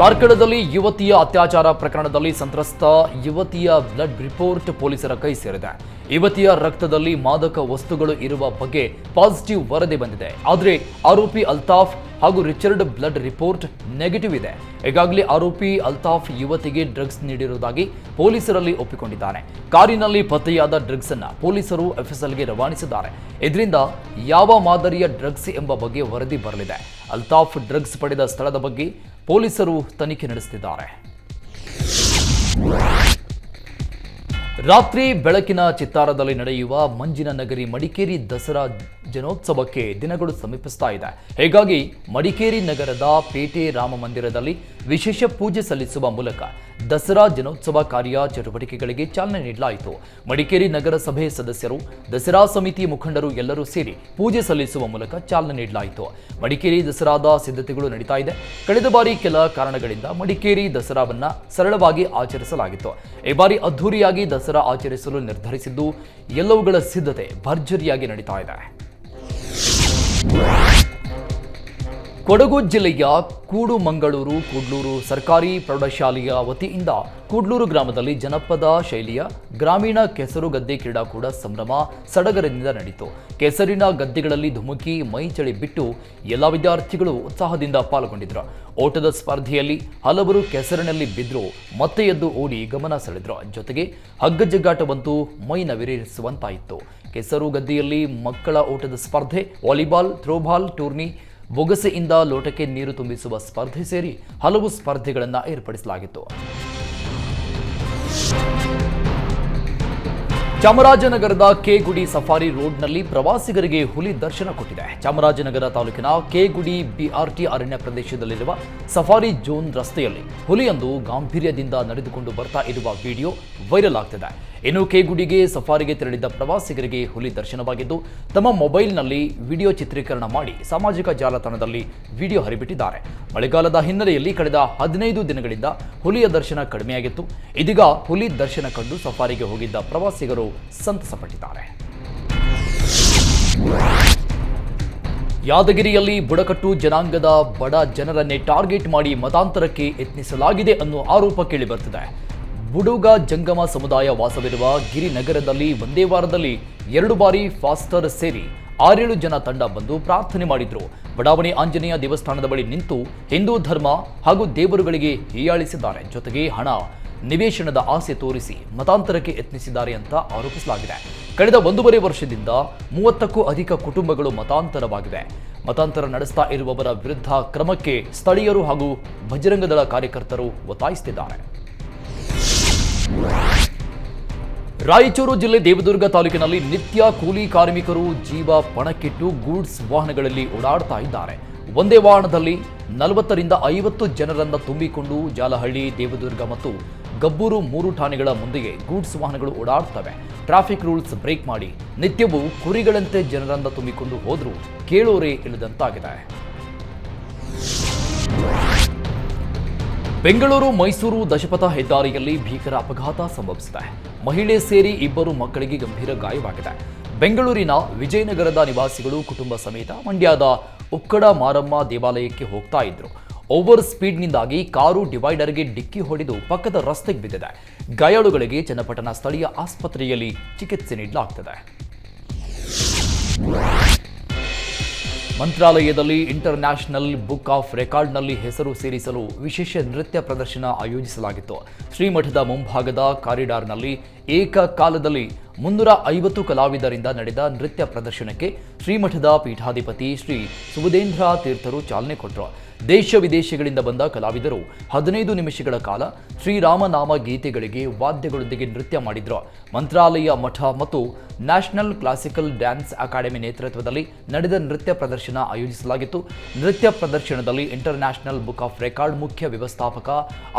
ಕಾರ್ಕಳದಲ್ಲಿ ಯುವತಿಯ ಅತ್ಯಾಚಾರ ಪ್ರಕರಣದಲ್ಲಿ ಸಂತ್ರಸ್ತ ಯುವತಿಯ ಬ್ಲಡ್ ರಿಪೋರ್ಟ್ ಪೊಲೀಸರ ಕೈ ಸೇರಿದೆ. ಯುವತಿಯ ರಕ್ತದಲ್ಲಿ ಮಾದಕ ವಸ್ತುಗಳು ಇರುವ ಬಗ್ಗೆ ಪಾಸಿಟಿವ್ ವರದಿ ಬಂದಿದೆ. ಆದರೆ ಆರೋಪಿ ಅಲ್ತಾಫ್ ಹಾಗೂ ರಿಚರ್ಡ್ ಬ್ಲಡ್ ರಿಪೋರ್ಟ್ ನೆಗೆಟಿವ್ ಇದೆ. ಈಗಾಗಲೇ ಆರೋಪಿ ಅಲ್ತಾಫ್ ಯುವತಿಗೆ ಡ್ರಗ್ಸ್ ನೀಡಿರುವುದಾಗಿ ಪೊಲೀಸರಲ್ಲಿ ಒಪ್ಪಿಕೊಂಡಿದ್ದಾನೆ. ಕಾರಿನಲ್ಲಿ ಪತ್ತೆಯಾದ ಡ್ರಗ್ಸ್ ಅನ್ನ ಪೊಲೀಸರು ಎಫ್ಎಸ್ಎಲ್ಗೆ ರವಾನಿಸಿದ್ದಾರೆ. ಇದರಿಂದ ಯಾವ ಮಾದರಿಯ ಡ್ರಗ್ಸ್ ಎಂಬ ಬಗ್ಗೆ ವರದಿ ಬರಲಿದೆ. ಅಲ್ತಾಫ್ ಡ್ರಗ್ಸ್ ಪಡೆದ ಸ್ಥಳದ ಬಗ್ಗೆ ಪೊಲೀಸರು ತನಿಖೆ ನಡೆಸುತ್ತಿದ್ದಾರೆ. ರಾತ್ರಿ ಬೆಳಕಿನ ಚಿತ್ತಾರದಲ್ಲಿ ನಡೆಯುವ ಮಂಜಿನ ನಗರಿ ಮಡಿಕೇರಿ ದಸರಾ ಜನೋತ್ಸವಕ್ಕೆ ದಿನಗಳು ಸಮೀಪಿಸ್ತಾ ಇದೆ. ಹೀಗಾಗಿ ಮಡಿಕೇರಿ ನಗರದ ಪೇಟೆ ರಾಮ ಮಂದಿರದಲ್ಲಿ ವಿಶೇಷ ಪೂಜೆ ಸಲ್ಲಿಸುವ ಮೂಲಕ ದಸರಾ ಜನೋತ್ಸವ ಕಾರ್ಯ ಚಟುವಟಿಕೆಗಳಿಗೆ ಚಾಲನೆ ನೀಡಲಾಯಿತು. ಮಡಿಕೇರಿ ನಗರಸಭೆ ಸದಸ್ಯರು, ದಸರಾ ಸಮಿತಿ ಮುಖಂಡರು ಎಲ್ಲರೂ ಸೇರಿ ಪೂಜೆ ಸಲ್ಲಿಸುವ ಮೂಲಕ ಚಾಲನೆ ನೀಡಲಾಯಿತು. ಮಡಿಕೇರಿ ದಸರಾದ ಸಿದ್ಧತೆಗಳು ನಡೀತಾ ಇದೆ. ಕಳೆದ ಬಾರಿ ಕೆಲ ಕಾರಣಗಳಿಂದ ಮಡಿಕೇರಿ ದಸರಾವನ್ನ ಸರಳವಾಗಿ ಆಚರಿಸಲಾಗಿತ್ತು. ಈ ಬಾರಿ ಅದ್ಧೂರಿಯಾಗಿ ದಸರಾ ಆಚರಿಸಲು ನಿರ್ಧರಿಸಿದ್ದು ಎಲ್ಲವುಗಳ ಸಿದ್ಧತೆ ಭರ್ಜರಿಯಾಗಿ ನಡೀತಾ ಇದೆ. ಕೊಡಗು ಜಿಲ್ಲೆಯ ಕೂಡುಮಂಗಳೂರು, ಕೂಡ್ಲೂರು ಸರ್ಕಾರಿ ಪ್ರೌಢಶಾಲೆಯ ವತಿಯಿಂದ ಕೂಡ್ಲೂರು ಗ್ರಾಮದಲ್ಲಿ ಜನಪದ ಶೈಲಿಯ ಗ್ರಾಮೀಣ ಕೆಸರು ಗದ್ದೆ ಕ್ರೀಡಾಕೂಟ ಸಂಭ್ರಮ ಸಡಗರದಿಂದ ನಡೆಯಿತು ಕೆಸರಿನ ಗದ್ದೆಗಳಲ್ಲಿ ಧುಮುಕಿ, ಮೈ ಚಳಿ ಬಿಟ್ಟು ಎಲ್ಲ ವಿದ್ಯಾರ್ಥಿಗಳು ಉತ್ಸಾಹದಿಂದ ಪಾಲ್ಗೊಂಡಿದ್ರು ಓಟದ ಸ್ಪರ್ಧೆಯಲ್ಲಿ ಹಲವರು ಕೆಸರಿನಲ್ಲಿ ಬಿದ್ದರು ಮತ್ತೆ ಎದ್ದು ಓಡಿ ಗಮನ ಸೆಳೆದ್ರು. ಜೊತೆಗೆ ಹಗ್ಗಜಗ್ಗಾಟವಂತೂ ಮೈ ನವಿರೇರಿಸುವಂತಾಯಿತು ಕೆಸರು ಗದ್ದೆಯಲ್ಲಿ ಮಕ್ಕಳ ಓಟದ ಸ್ಪರ್ಧೆ, ವಾಲಿಬಾಲ್ ಥ್ರೋಬಾಲ್ ಟೂರ್ನಿ ಬೊಗಸೆಯಿಂದ ಲೋಟಕ್ಕೆ ನೀರು ತುಂಬಿಸುವ ಸ್ಪರ್ಧೆ ಸೇರಿ ಹಲವು ಸ್ಪರ್ಧೆಗಳನ್ನು ಏರ್ಪಡಿಸಲಾಗಿತ್ತು. ಚಾಮರಾಜನಗರದ ಕೆಗುಡಿ ಸಫಾರಿ ರೋಡ್ನಲ್ಲಿ ಪ್ರವಾಸಿಗರಿಗೆ ಹುಲಿ ದರ್ಶನ ಕೊಟ್ಟಿದೆ. ಚಾಮರಾಜನಗರ ತಾಲೂಕಿನ ಕೆಗುಡಿ ಬಿಆರ್ಟಿ ಅರಣ್ಯ ಪ್ರದೇಶದಲ್ಲಿರುವ ಸಫಾರಿ ಜೋನ್ ರಸ್ತೆಯಲ್ಲಿ ಹುಲಿಯೊಂದು ಗಾಂಭೀರ್ಯದಿಂದ ನಡೆದುಕೊಂಡು ಬರ್ತಾ ಇರುವ ವಿಡಿಯೋ ವೈರಲ್ ಆಗ್ತಿದೆ. ಇನ್ನು ಕೆಗುಡಿಗೆ ಸಫಾರಿಗೆ ತೆರಳಿದ್ದ ಪ್ರವಾಸಿಗರಿಗೆ ಹುಲಿ ದರ್ಶನವಾಗಿದ್ದು, ತಮ್ಮ ಮೊಬೈಲ್ನಲ್ಲಿ ವಿಡಿಯೋ ಚಿತ್ರೀಕರಣ ಮಾಡಿ ಸಾಮಾಜಿಕ ಜಾಲತಾಣದಲ್ಲಿ ವಿಡಿಯೋ ಹರಿಬಿಟ್ಟಿದ್ದಾರೆ. ಮಳೆಗಾಲದ ಹಿನ್ನೆಲೆಯಲ್ಲಿ ಕಳೆದ ಹದಿನೈದು ದಿನಗಳಿಂದ ಹುಲಿಯ ದರ್ಶನ ಕಡಿಮೆಯಾಗಿತ್ತು. ಇದೀಗ ಹುಲಿ ದರ್ಶನ ಕಂಡು ಸಫಾರಿಗೆ ಹೋಗಿದ್ದ ಪ್ರವಾಸಿಗರು ಸಂತಸಪಟ್ಟಿದ್ದಾರೆ. ಯಾದಗಿರಿಯಲ್ಲಿ ಬುಡಕಟ್ಟು ಜನಾಂಗದ ಬಡ ಜನರನ್ನೇ ಟಾರ್ಗೆಟ್ ಮಾಡಿ ಮತಾಂತರಕ್ಕೆ ಯತ್ನಿಸಲಾಗಿದೆ ಅನ್ನೋ ಆರೋಪ ಕೇಳಿಬರ್ತಿದೆ ಬುಡುಗ ಜಂಗಮ ಸಮುದಾಯ ವಾಸವಿರುವ ಗಿರಿನಗರದಲ್ಲಿ ಒಂದೇ ವಾರದಲ್ಲಿ ಎರಡು ಬಾರಿ ಫಾಸ್ಟರ್ ಸೇರಿ ಆರೇಳು ಜನ ತಂಡ ಬಂದು ಪ್ರಾರ್ಥನೆ ಮಾಡಿದ್ರು. ಬಡಾವಣೆ ಆಂಜನೇಯ ದೇವಸ್ಥಾನದ ಬಳಿ ನಿಂತು ಹಿಂದೂ ಧರ್ಮ ಹಾಗೂ ದೇವರುಗಳಿಗೆ ಹೀಯಾಳಿಸಿದ್ದಾರೆ. ಜೊತೆಗೆ ಹಣ, ನಿವೇಶನದ ಆಸೆ ತೋರಿಸಿ ಮತಾಂತರಕ್ಕೆ ಯತ್ನಿಸಿದ್ದಾರೆ ಅಂತ ಆರೋಪಿಸಲಾಗಿದೆ. ಕಳೆದ ಒಂದೂವರೆ ವರ್ಷದಿಂದ ಮೂವತ್ತಕ್ಕೂ ಅಧಿಕ ಕುಟುಂಬಗಳು ಮತಾಂತರವಾಗಿವೆ. ಮತಾಂತರ ನಡೆಸ್ತಾ ಇರುವವರ ವಿರುದ್ಧ ಕ್ರಮಕ್ಕೆ ಸ್ಥಳೀಯರು ಹಾಗೂ ಬಜರಂಗದಳ ಕಾರ್ಯಕರ್ತರು ಒತ್ತಾಯಿಸುತ್ತಿದ್ದಾರೆ. ರಾಯಚೂರು ಜಿಲ್ಲೆ ದೇವದುರ್ಗ ತಾಲೂಕಿನಲ್ಲಿ ನಿತ್ಯ ಕೂಲಿ ಕಾರ್ಮಿಕರು ಜೀವ ಪಣಕ್ಕಿಟ್ಟು ಗೂಡ್ಸ್ ವಾಹನಗಳಲ್ಲಿ ಓಡಾಡ್ತಾ ಇದ್ದಾರೆ. ಒಂದೇ ವಾಹನದಲ್ಲಿ ನಲವತ್ತರಿಂದ ಐವತ್ತು ಜನರನ್ನ ತುಂಬಿಕೊಂಡು ಜಾಲಹಳ್ಳಿ, ದೇವದುರ್ಗ ಮತ್ತು ಗಬ್ಬೂರು ಮೂರು ಠಾಣೆಗಳ ಮುಂದೆಯೇ ಗೂಡ್ಸ್ ವಾಹನಗಳು ಓಡಾಡ್ತವೆ. ಟ್ರಾಫಿಕ್ ರೂಲ್ಸ್ ಬ್ರೇಕ್ ಮಾಡಿ. ನಿತ್ಯವೂ ಕುರಿಗಳಂತೆ ಜನರನ್ನ ತುಂಬಿಕೊಂಡು ಹೋದರೂ ಕೇಳೋರೇ ಇಲ್ಲದಂತಾಗಿದೆ. ಬೆಂಗಳೂರು, ಮೈಸೂರು ದಶಪಥ ಹೆದ್ದಾರಿಯಲ್ಲಿ ಭೀಕರ ಅಪಘಾತ ಸಂಭವಿಸಿದೆ. ಮಹಿಳೆ ಸೇರಿ ಇಬ್ಬರು ಮಕ್ಕಳಿಗೆ ಗಂಭೀರ ಗಾಯವಾಗಿದೆ. ಬೆಂಗಳೂರಿನ ವಿಜಯನಗರದ ನಿವಾಸಿಗಳು ಕುಟುಂಬ ಸಮೇತ ಮಂಡ್ಯದ ಉಕ್ಕಡ ಮಾರಮ್ಮ ದೇವಾಲಯಕ್ಕೆ ಹೋಗ್ತಾ ಇದ್ರು. ಓವರ್ ಸ್ಪೀಡ್ನಿಂದಾಗಿ ಕಾರು ಡಿವೈಡರ್ಗೆ ಡಿಕ್ಕಿ ಹೊಡೆದು ಪಕ್ಕದ ರಸ್ತೆಗೆ ಬಿದ್ದಿದೆ. ಗಾಯಾಳುಗಳಿಗೆ ಚನ್ನಪಟ್ಟಣ ಸ್ಥಳೀಯ ಆಸ್ಪತ್ರೆಯಲ್ಲಿ ಚಿಕಿತ್ಸೆ ನೀಡಲಾಗ್ತದೆ. ಮಂತ್ರಾಲಯದಲ್ಲಿ ಇಂಟರ್ ನ್ಯಾಷನಲ್ ಬುಕ್ ಆಫ್ ರೆಕಾರ್ಡ್ನಲ್ಲಿ ಹೆಸರು ಸೇರಿಸಲು ವಿಶೇಷ ನೃತ್ಯ ಪ್ರದರ್ಶನ ಆಯೋಜಿಸಲಾಗಿತ್ತು. ಶ್ರೀಮಠದ ಮುಂಭಾಗದ ಕಾರಿಡಾರ್ನಲ್ಲಿ ಏಕಕಾಲದಲ್ಲಿ ಮುನ್ನೂರ ಐವತ್ತು ಕಲಾವಿದರಿಂದ ನಡೆದ ನೃತ್ಯ ಪ್ರದರ್ಶನಕ್ಕೆ ಶ್ರೀಮಠದ ಪೀಠಾಧಿಪತಿ ಶ್ರೀ ಸುಬುಧೇಂದ್ರ ತೀರ್ಥರು ಚಾಲನೆ ಕೊಟ್ಟರು. ದೇಶ ವಿದೇಶಗಳಿಂದ ಬಂದ ಕಲಾವಿದರು ಹದಿನೈದು ನಿಮಿಷಗಳ ಕಾಲ ಶ್ರೀರಾಮನಾಮ ಗೀತೆಗಳಿಗೆ ವಾದ್ಯಗಳೊಂದಿಗೆ ನೃತ್ಯ ಮಾಡಿದ್ರು. ಮಂತ್ರಾಲಯ ಮಠ ಮತ್ತು ನ್ಯಾಷನಲ್ ಕ್ಲಾಸಿಕಲ್ ಡ್ಯಾನ್ಸ್ ಅಕಾಡೆಮಿ ನೇತೃತ್ವದಲ್ಲಿ ನಡೆದ ನೃತ್ಯ ಪ್ರದರ್ಶನ ಆಯೋಜಿಸಲಾಗಿತ್ತು. ನೃತ್ಯ ಪ್ರದರ್ಶನದಲ್ಲಿ international book of record ಮುಖ್ಯ ವ್ಯವಸ್ಥಾಪಕ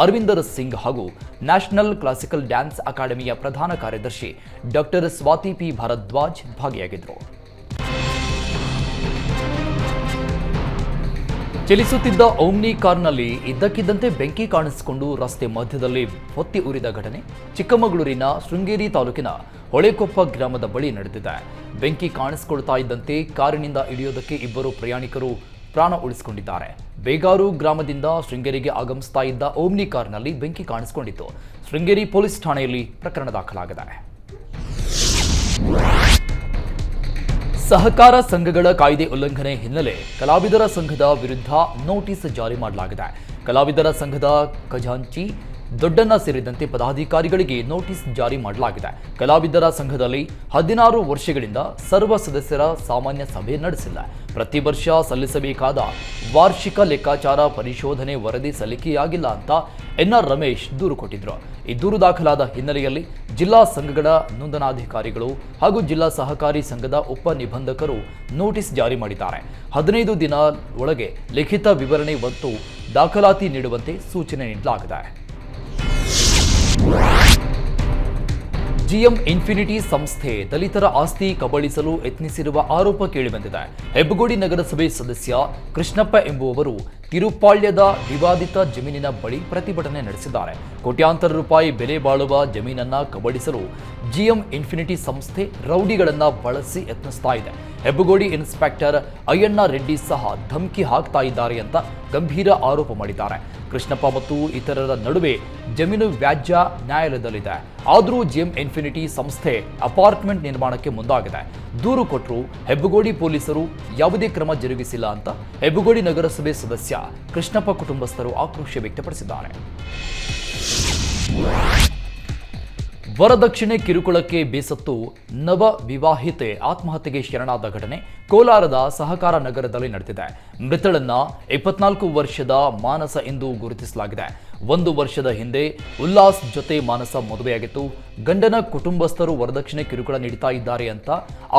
ಅರವಿಂದರ್ ಸಿಂಗ್ ಹಾಗೂ ನ್ಯಾಷನಲ್ ಕ್ಲಾಸಿಕಲ್ ಡ್ಯಾನ್ಸ್ ಅಕಾಡೆಮಿಯ ಪ್ರಧಾನ ಕಾರ್ಯದರ್ಶಿ ಡಾಕ್ಟರ್ ಸ್ವಾತಿ ಪಿ ಭಾರದ್ವಾಜ್ ಭಾಗಿಯಾಗಿದ್ದರು ಚಲಿಸುತ್ತಿದ್ದ ಓಮ್ನಿ ಕಾರ್ನಲ್ಲಿ ಇದ್ದಕ್ಕಿದ್ದಂತೆ ಬೆಂಕಿ ಕಾಣಿಸಿಕೊಂಡು ರಸ್ತೆ ಮಧ್ಯದಲ್ಲಿ ಹೊತ್ತಿ ಉರಿದ ಘಟನೆ ಚಿಕ್ಕಮಗಳೂರಿನ ಶೃಂಗೇರಿ ತಾಲೂಕಿನ ಹೊಳೆಕೊಪ್ಪ ಗ್ರಾಮದ ಬಳಿ ನಡೆದಿದೆ. ಬೆಂಕಿ ಕಾಣಿಸಿಕೊಳ್ತಾ ಇದ್ದಂತೆ ಕಾರಿನಿಂದ ಇಳಿಯೋದಕ್ಕೆ ಇಬ್ಬರು ಪ್ರಯಾಣಿಕರು ಪ್ರಾಣ ಉಳಿಸಿಕೊಂಡಿದ್ದಾರೆ. ಬೇಗಾರು ಗ್ರಾಮದಿಂದ ಶೃಂಗೇರಿಗೆ ಆಗಮಿಸ್ತಾ ಇದ್ದ ಓಮ್ನಿ ಕಾರ್ನಲ್ಲಿ ಬೆಂಕಿ ಕಾಣಿಸಿಕೊಂಡಿತ್ತು ಶೃಂಗೇರಿ ಪೊಲೀಸ್ ಠಾಣೆಯಲ್ಲಿ ಪ್ರಕರಣ ದಾಖಲಾಗಿದೆ. ಸಹಕಾರ ಸಂಘಗಳ ಕಾಯ್ದೆ ಉಲ್ಲಂಘನೆ ಹಿನ್ನೆಲೆ ಕಲಾವಿದರ ಸಂಘದ ವಿರುದ್ಧ ನೋಟಿಸ್ ಜಾರಿ ಮಾಡಲಾಗಿದೆ. ಕಲಾವಿದರ ಸಂಘದ ಖಜಾಂಚಿ ದೊಡ್ಡಣ್ಣ ಸೇರಿದಂತೆ ಪದಾಧಿಕಾರಿಗಳಿಗೆ ನೋಟಿಸ್ ಜಾರಿ ಮಾಡಲಾಗಿದೆ. ಕಲಾವಿದರ ಸಂಘದಲ್ಲಿ ಹದಿನಾರು ವರ್ಷಗಳಿಂದ ಸರ್ವ ಸದಸ್ಯರ ಸಾಮಾನ್ಯ ಸಭೆ ನಡೆಸಿಲ್ಲ. ಪ್ರತಿ ವರ್ಷ ಸಲ್ಲಿಸಬೇಕಾದ ವಾರ್ಷಿಕ ಲೆಕ್ಕಾಚಾರ ಪರಿಶೋಧನೆ ವರದಿ ಸಲ್ಲಿಕೆಯಾಗಿಲ್ಲ ಅಂತ ಎನ್ಆರ್ ರಮೇಶ್ ದೂರು ಕೊಟ್ಟಿದ್ರು. ಈ ದೂರು ದಾಖಲಾದ ಹಿನ್ನೆಲೆಯಲ್ಲಿ ಜಿಲ್ಲಾ ಸಂಘಗಳ ನೋಂದಣಾಧಿಕಾರಿಗಳು ಹಾಗೂ ಜಿಲ್ಲಾ ಸಹಕಾರಿ ಸಂಘದ ಉಪ ನಿಬಂಧಕರು ನೋಟಿಸ್ ಜಾರಿ ಮಾಡಿದ್ದಾರೆ. ಹದಿನೈದು ದಿನ ಒಳಗೆ ಲಿಖಿತ ವಿವರಣೆ ಮತ್ತು ದಾಖಲಾತಿ ನೀಡುವಂತೆ ಸೂಚನೆ ನೀಡಲಾಗಿದೆ. ಜಿಎಂ ಇನ್ಫಿನಿಟಿ ಸಂಸ್ಥೆ ದಲಿತರ ಆಸ್ತಿ ಕಬಳಿಸಲು ಯತ್ನಿಸಿರುವ ಆರೋಪ ಕೇಳಿಬಂದಿದೆ ಹೆಬ್ಬಗೋಡಿ ನಗರಸಭೆ ಸದಸ್ಯ ಕೃಷ್ಣಪ್ಪ ಎಂಬುವವರು ತಿರುಪಾಳ್ಯದ ವಿವಾದಿತ ಜಮೀನಿನ ಬಳಿ ಪ್ರತಿಭಟನೆ ನಡೆಸಿದ್ದಾರೆ. ಕೋಟ್ಯಾಂತರ ರೂಪಾಯಿ ಬೆಲೆ ಬಾಳುವ ಜಮೀನನ್ನ ಕಬಳಿಸಲು ಜಿಎಂ ಇನ್ಫಿನಿಟಿ ಸಂಸ್ಥೆ ರೌಡಿಗಳನ್ನ ಬಳಸಿ ಯತ್ನಿಸ್ತಾ ಇದೆ. ಹೆಬ್ಬಗೋಡಿ ಇನ್ಸ್ಪೆಕ್ಟರ್ ಅಯ್ಯಣ್ಣ ರೆಡ್ಡಿ ಸಹ ಧಮಕಿ ಹಾಕ್ತಾ ಇದ್ದಾರೆ ಅಂತ ಗಂಭೀರ ಆರೋಪ ಮಾಡಿದ್ದಾರೆ. ಕೃಷ್ಣಪ್ಪ ಮತ್ತು ಇತರರ ನಡುವೆ ಜಮೀನು ವ್ಯಾಜ್ಯ ನ್ಯಾಯಾಲಯದಲ್ಲಿದೆ. ಆದರೂ ಜಿಎಂ ಇನ್ಫಿನಿಟಿ ಸಂಸ್ಥೆ ಅಪಾರ್ಟ್ಮೆಂಟ್ ನಿರ್ಮಾಣಕ್ಕೆ ಮುಂದಾಗಿದೆ. ದೂರು ಕೊಟ್ಟರು ಹೆಬ್ಬಗೋಡಿ ಪೊಲೀಸರು ಯಾವುದೇ ಕ್ರಮ ಜರುಗಿಸಿಲ್ಲ ಅಂತ ಹೆಬ್ಬಗೋಡಿ ನಗರಸಭೆ ಸದಸ್ಯ ಕೃಷ್ಣಪ್ಪ ಕುಟುಂಬಸ್ಥರು ಆಕ್ರೋಶ ವ್ಯಕ್ತಪಡಿಸಿದ್ದಾರೆ. ವರದಕ್ಷಿಣೆ ಕಿರುಕುಳಕ್ಕೆ ಬೇಸತ್ತು ನವ ವಿವಾಹಿತೆ ಆತ್ಮಹತ್ಯೆಗೆ ಶರಣಾದ ಘಟನೆ ಕೋಲಾರದ ಸಹಕಾರ ನಗರದಲ್ಲಿ ನಡೆದಿದೆ. ಮೃತಳನ್ನ ಇಪ್ಪತ್ನಾಲ್ಕು ವರ್ಷದ ಮಾನಸ ಎಂದು ಗುರುತಿಸಲಾಗಿದೆ. ಒಂದು ವರ್ಷದ ಹಿಂದೆ ಉಲ್ಲಾಸ್ ಜೊತೆ ಮಾನಸ ಮದುವೆಯಾಗಿತ್ತು. ಗಂಡನ ಕುಟುಂಬಸ್ಥರು ವರದಕ್ಷಿಣೆ ಕಿರುಕುಳ ನೀಡ್ತಾ ಇದ್ದಾರೆ ಅಂತ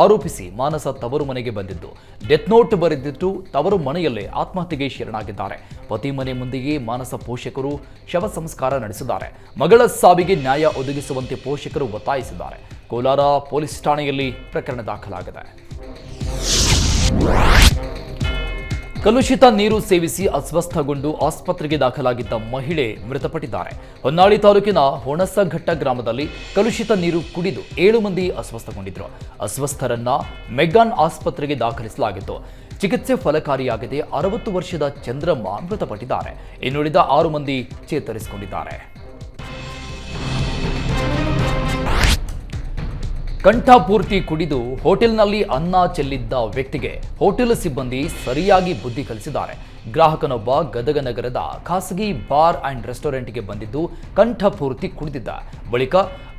ಆರೋಪಿಸಿ ಮಾನಸ ತವರು ಮನೆಗೆ ಬಂದಿದ್ದು. ಡೆತ್ ನೋಟ್ ಬರೆದಿಟ್ಟು ತವರು ಮನೆಯಲ್ಲೇ ಆತ್ಮಹತ್ಯೆಗೆ ಶರಣಾಗಿದ್ದಾರೆ. ಪತಿ ಮನೆ ಮುಂದೆಯೇ ಮಾನಸ ಪೋಷಕರು ಶವ ಸಂಸ್ಕಾರ ನಡೆಸಿದ್ದಾರೆ. ಮಗಳ ಸಾವಿಗೆ ನ್ಯಾಯ ಒದಗಿಸುವಂತೆ ಪೋಷಕರು ಒತ್ತಾಯಿಸಿದ್ದಾರೆ. ಕೋಲಾರ ಪೊಲೀಸ್ ಠಾಣೆಯಲ್ಲಿ ಪ್ರಕರಣ ದಾಖಲಾಗಿದೆ. ಕಲುಷಿತ ನೀರು ಸೇವಿಸಿ ಅಸ್ವಸ್ಥಗೊಂಡು ಆಸ್ಪತ್ರೆಗೆ ದಾಖಲಾಗಿದ್ದ ಮಹಿಳೆ ಮೃತಪಟ್ಟಿದ್ದಾರೆ. ಹೊನ್ನಾಳಿ ತಾಲೂಕಿನ ಹೊಣಸಘಟ್ಟ ಗ್ರಾಮದಲ್ಲಿ ಕಲುಷಿತ ನೀರು ಕುಡಿದು ಏಳು ಮಂದಿ ಅಸ್ವಸ್ಥಗೊಂಡಿದ್ದರು ಅಸ್ವಸ್ಥರನ್ನ ಮೆಗ್ಗಾನ್ ಆಸ್ಪತ್ರೆಗೆ ದಾಖಲಿಸಲಾಗಿತ್ತು. ಚಿಕಿತ್ಸೆ ಫಲಕಾರಿಯಾಗದೆ ಅರವತ್ತು ವರ್ಷದ ಚಂದ್ರಮ್ಮ ಮೃತಪಟ್ಟಿದ್ದಾರೆ. ಇನ್ನುಳಿದ ಆರು ಮಂದಿ ಚೇತರಿಸಿಕೊಂಡಿದ್ದಾರೆ. ಕಂಠಪೂರ್ತಿ ಕುಡಿದು ಹೋಟೆಲ್ನಲ್ಲಿ ಅನ್ನ ಚೆಲ್ಲಿದ್ದ ವ್ಯಕ್ತಿಗೆ ಹೋಟೆಲ್ ಸಿಬ್ಬಂದಿ ಸರಿಯಾಗಿ ಬುದ್ಧಿ ಕಲಿಸಿದ್ದಾರೆ. ಗ್ರಾಹಕನೊಬ್ಬ ಗದಗ ನಗರದ ಖಾಸಗಿ ಬಾರ್ ಅಂಡ್ ರೆಸ್ಟೋರೆಂಟ್ಗೆ ಬಂದಿದ್ದು ಕಂಠಪೂರ್ತಿ ಕುಡಿದಿದ್ದ. ಬಳಿಕ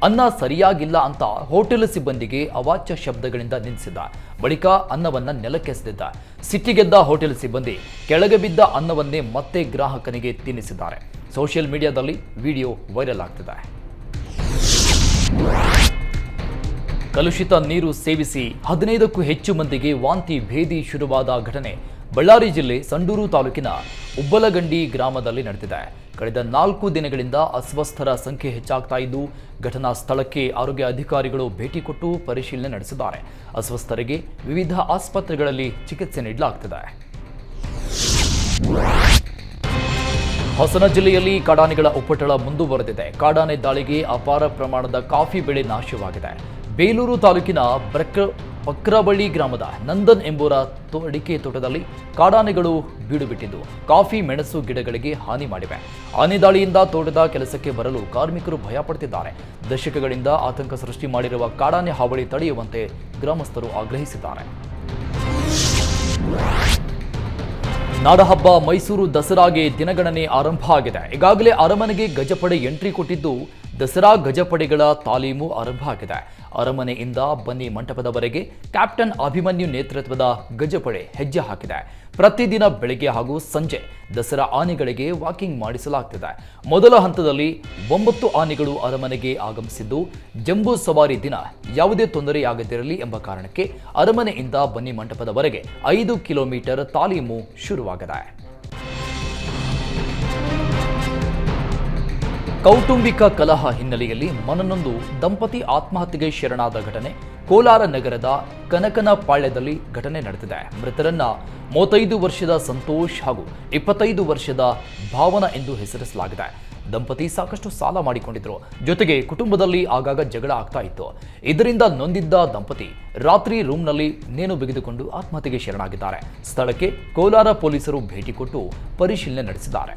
ಅನ್ನ ಸರಿಯಾಗಿಲ್ಲ ಅಂತ ಹೋಟೆಲ್ ಸಿಬ್ಬಂದಿಗೆ ಅವಾಚ್ಯ ಶಬ್ದಗಳಿಂದ ನಿಲ್ಲಿಸಿದ್ದ ಬಳಿಕ ಅನ್ನವನ್ನ ನೆಲಕ್ಕೆಸೆದಿದ್ದ ಸಿಟ್ಟಿಗೆದ್ದ ಹೋಟೆಲ್ ಸಿಬ್ಬಂದಿ ಕೆಳಗೆ ಬಿದ್ದ ಅನ್ನವನ್ನೇ ಮತ್ತೆ ಗ್ರಾಹಕನಿಗೆ ತಿನ್ನಿಸಿದ್ದಾರೆ. ಸೋಷಿಯಲ್ ಮೀಡಿಯಾದಲ್ಲಿ ವಿಡಿಯೋ ವೈರಲ್ ಆಗ್ತಿದೆ. ಕಲುಷಿತ ನೀರು ಸೇವಿಸಿ ಹದಿನೈದಕ್ಕೂ ಹೆಚ್ಚು ಮಂದಿಗೆ ವಾಂತಿ ಭೇದಿ ಶುರುವಾದ ಘಟನೆ ಬಳ್ಳಾರಿ ಜಿಲ್ಲೆ ಸಂಡೂರು ತಾಲೂಕಿನ ಉಬ್ಬಲಗಂಡಿ ಗ್ರಾಮದಲ್ಲಿ ನಡೆದಿದೆ. ಕಳೆದ ನಾಲ್ಕು ದಿನಗಳಿಂದ ಅಸ್ವಸ್ಥರ ಸಂಖ್ಯೆ ಹೆಚ್ಚಾಗ್ತಾ ಇದ್ದು, ಘಟನಾ ಸ್ಥಳಕ್ಕೆ ಆರೋಗ್ಯ ಅಧಿಕಾರಿಗಳು ಭೇಟಿ ಕೊಟ್ಟು ಪರಿಶೀಲನೆ ನಡೆಸಿದ್ದಾರೆ. ಅಸ್ವಸ್ಥರಿಗೆ ವಿವಿಧ ಆಸ್ಪತ್ರೆಗಳಲ್ಲಿ ಚಿಕಿತ್ಸೆ ನೀಡಲಾಗ್ತಿದೆ. ಹಾಸನ ಜಿಲ್ಲೆಯಲ್ಲಿ ಕಾಡಾನೆಗಳ ಉಪಟಳ ಮುಂದುವರೆದಿದೆ. ಕಾಡಾನೆ ದಾಳಿಗೆ ಅಪಾರ ಪ್ರಮಾಣದ ಕಾಫಿ ಬೆಳೆ ನಾಶವಾಗಿದೆ. ಬೇಲೂರು ತಾಲೂಕಿನ ಬ್ರಕ್ ಪಕ್ರಬಳ್ಳಿ ಗ್ರಾಮದ ನಂದನ್ ಎಂಬುವರ ಅಡಿಕೆ ತೋಟದಲ್ಲಿ ಕಾಡಾನೆಗಳು ಬೀಡುಬಿಟ್ಟಿದ್ದು, ಕಾಫಿ, ಮೆಣಸು ಗಿಡಗಳಿಗೆ ಹಾನಿ ಮಾಡಿವೆ. ಆನೆ ದಾಳಿಯಿಂದ ತೋಟದ ಕೆಲಸಕ್ಕೆ ಬರಲು ಕಾರ್ಮಿಕರು ಭಯ ಪಡ್ತಿದ್ದಾರೆ. ದಶಕಗಳಿಂದ ಆತಂಕ ಸೃಷ್ಟಿ ಮಾಡಿರುವ ಕಾಡಾನೆ ಹಾವಳಿ ತಡೆಯುವಂತೆ ಗ್ರಾಮಸ್ಥರು ಆಗ್ರಹಿಸಿದ್ದಾರೆ. ನಾಡಹಬ್ಬ ಮೈಸೂರು ದಸರಾಗೆ ದಿನಗಣನೆ ಆರಂಭ ಆಗಿದೆ. ಈಗಾಗಲೇ ಅರಮನೆಗೆ ಗಜಪಡೆ ಎಂಟ್ರಿ ಕೊಟ್ಟಿದ್ದು, ದಸರಾ ಗಜಪಡೆಗಳ ತಾಲೀಮು ಆರಂಭ ಆಗಿದೆ. ಅರಮನೆಯಿಂದ ಬನ್ನಿ ಮಂಟಪದವರೆಗೆ ಕ್ಯಾಪ್ಟನ್ ಅಭಿಮನ್ಯು ನೇತೃತ್ವದ ಗಜಪಡೆ ಹೆಜ್ಜೆ ಹಾಕಿದೆ. ಪ್ರತಿದಿನ ಬೆಳಗ್ಗೆ ಹಾಗೂ ಸಂಜೆ ದಸರಾ ಆನೆಗಳಿಗೆ ವಾಕಿಂಗ್ ಮಾಡಿಸಲಾಗ್ತಿದೆ. ಮೊದಲ ಹಂತದಲ್ಲಿ ಒಂಬತ್ತು ಆನೆಗಳು ಅರಮನೆಗೆ ಆಗಮಿಸಿದ್ದು, ಜಂಬೂ ಸವಾರಿ ದಿನ ಯಾವುದೇ ತೊಂದರೆಯಾಗದಿರಲಿ ಎಂಬ ಕಾರಣಕ್ಕೆ ಅರಮನೆಯಿಂದ ಬನ್ನಿ ಮಂಟಪದವರೆಗೆ ಐದು ಕಿಲೋಮೀಟರ್ ತಾಲೀಮು ಶುರುವಾಗಿದೆ. ಕೌಟುಂಬಿಕ ಕಲಹ ಹಿನ್ನೆಲೆಯಲ್ಲಿ ಮನನೊಂದು ದಂಪತಿ ಆತ್ಮಹತ್ಯೆಗೆ ಶರಣಾದ ಘಟನೆ ಕೋಲಾರ ನಗರದ ಕನಕನಪಾಳ್ಯದಲ್ಲಿ ಘಟನೆ ನಡೆದಿದೆ. ಮೃತರನ್ನ ಮೂವತ್ತೈದು ವರ್ಷದ ಸಂತೋಷ್ ಹಾಗೂ ಇಪ್ಪತ್ತೈದು ವರ್ಷದ ಭಾವನ ಎಂದು ಹೆಸರಿಸಲಾಗಿದೆ. ದಂಪತಿ ಸಾಕಷ್ಟು ಸಾಲ ಮಾಡಿಕೊಂಡಿದ್ರು. ಜೊತೆಗೆ ಕುಟುಂಬದಲ್ಲಿ ಆಗಾಗ ಜಗಳ ಆಗ್ತಾ ಇತ್ತು. ಇದರಿಂದ ನೊಂದಿದ್ದ ದಂಪತಿ ರಾತ್ರಿ ರೂಮ್ನಲ್ಲಿ ನೇಣು ಬಿಗಿದುಕೊಂಡು ಆತ್ಮಹತ್ಯೆಗೆ ಶರಣಾಗಿದ್ದಾರೆ. ಸ್ಥಳಕ್ಕೆ ಕೋಲಾರ ಪೊಲೀಸರು ಭೇಟಿ ಕೊಟ್ಟು ಪರಿಶೀಲನೆ ನಡೆಸಿದ್ದಾರೆ.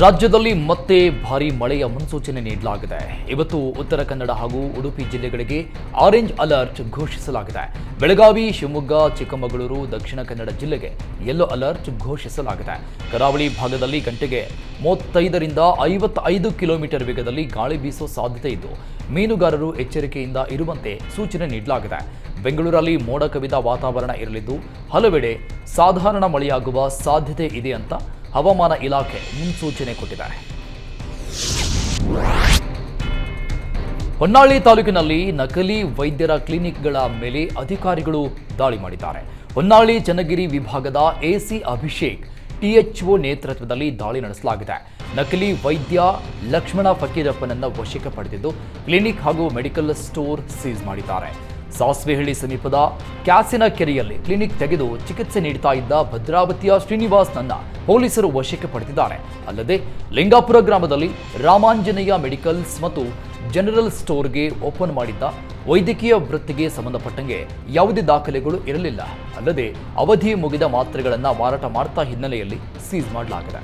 ರಾಜ್ಯದಲ್ಲಿ ಮತ್ತೆ ಭಾರಿ ಮಳೆಯ ಮುನ್ಸೂಚನೆ ನೀಡಲಾಗಿದೆ. ಇವತ್ತು ಉತ್ತರ ಕನ್ನಡ ಹಾಗೂ ಉಡುಪಿ ಜಿಲ್ಲೆಗಳಿಗೆ ಆರೆಂಜ್ ಅಲರ್ಟ್ ಘೋಷಿಸಲಾಗಿದೆ. ಬೆಳಗಾವಿ, ಶಿವಮೊಗ್ಗ, ಚಿಕ್ಕಮಗಳೂರು, ದಕ್ಷಿಣ ಕನ್ನಡ ಜಿಲ್ಲೆಗೆ ಯೆಲ್ಲೋ ಅಲರ್ಟ್ ಘೋಷಿಸಲಾಗಿದೆ. ಕರಾವಳಿ ಭಾಗದಲ್ಲಿ ಗಂಟೆಗೆ ಮೂವತ್ತೈದರಿಂದ ಐವತ್ತೈದು ಕಿಲೋಮೀಟರ್ ವೇಗದಲ್ಲಿ ಗಾಳಿ ಬೀಸೋ ಸಾಧ್ಯತೆ ಇದ್ದು, ಮೀನುಗಾರರು ಎಚ್ಚರಿಕೆಯಿಂದ ಇರುವಂತೆ ಸೂಚನೆ ನೀಡಲಾಗಿದೆ. ಬೆಂಗಳೂರಲ್ಲಿ ಮೋಡ ಕವಿದ ವಾತಾವರಣ ಇರಲಿದ್ದು, ಹಲವೆಡೆ ಸಾಧಾರಣ ಮಳೆಯಾಗುವ ಸಾಧ್ಯತೆ ಇದೆ ಅಂತ ಹವಾಮಾನ ಇಲಾಖೆ ಮುನ್ಸೂಚನೆ ಕೊಟ್ಟಿದೆ ಹೊನ್ನಾಳಿ ತಾಲೂಕಿನಲ್ಲಿ ನಕಲಿ ವೈದ್ಯರ ಕ್ಲಿನಿಕ್ಗಳ ಮೇಲೆ ಅಧಿಕಾರಿಗಳು ದಾಳಿ ಮಾಡಿದ್ದಾರೆ. ಹೊನ್ನಾಳಿ ಚನ್ನಗಿರಿ ವಿಭಾಗದ ಎಸಿ ಅಭಿಷೇಕ್, ಟಿಎಚ್ಒ ನೇತೃತ್ವದಲ್ಲಿ ದಾಳಿ ನಡೆಸಲಾಗಿದೆ. ನಕಲಿ ವೈದ್ಯ ಲಕ್ಷ್ಮಣ ಫಕೀರಪ್ಪನನ್ನು ವಶಕ್ಕೆ ಪಡೆದಿದ್ದು, ಕ್ಲಿನಿಕ್ ಹಾಗೂ ಮೆಡಿಕಲ್ ಸ್ಟೋರ್ ಸೀಸ್ ಮಾಡಿದ್ದಾರೆ. ಸಾಸ್ವೆಹಳ್ಳಿ ಸಮೀಪದ ಕ್ಯಾಸಿನ ಕೆರೆಯಲ್ಲಿ ಕ್ಲಿನಿಕ್ ತೆಗೆದು ಚಿಕಿತ್ಸೆ ನೀಡುತ್ತಾ ಇದ್ದ ಭದ್ರಾವತಿಯ ಶ್ರೀನಿವಾಸ್ನನ್ನ ಪೊಲೀಸರು ವಶಕ್ಕೆ ಪಡೆದಿದ್ದಾರೆ. ಅಲ್ಲದೆ ಲಿಂಗಾಪುರ ಗ್ರಾಮದಲ್ಲಿ ರಾಮಾಂಜನೇಯ ಮೆಡಿಕಲ್ಸ್ ಮತ್ತು ಜನರಲ್ ಸ್ಟೋರ್ಗೆ ಓಪನ್ ಮಾಡಿದ್ದ ವೈದ್ಯಕೀಯ ವೃತ್ತಿಗೆ ಸಂಬಂಧಪಟ್ಟಂಗೆ ಯಾವುದೇ ದಾಖಲೆಗಳು ಇರಲಿಲ್ಲ. ಅಲ್ಲದೆ ಅವಧಿ ಮುಗಿದ ಮಾತ್ರೆಗಳನ್ನು ಮಾರಾಟ ಮಾಡ್ತಾ ಹಿನ್ನೆಲೆಯಲ್ಲಿ ಸೀಸ್ ಮಾಡಲಾಗಿದೆ.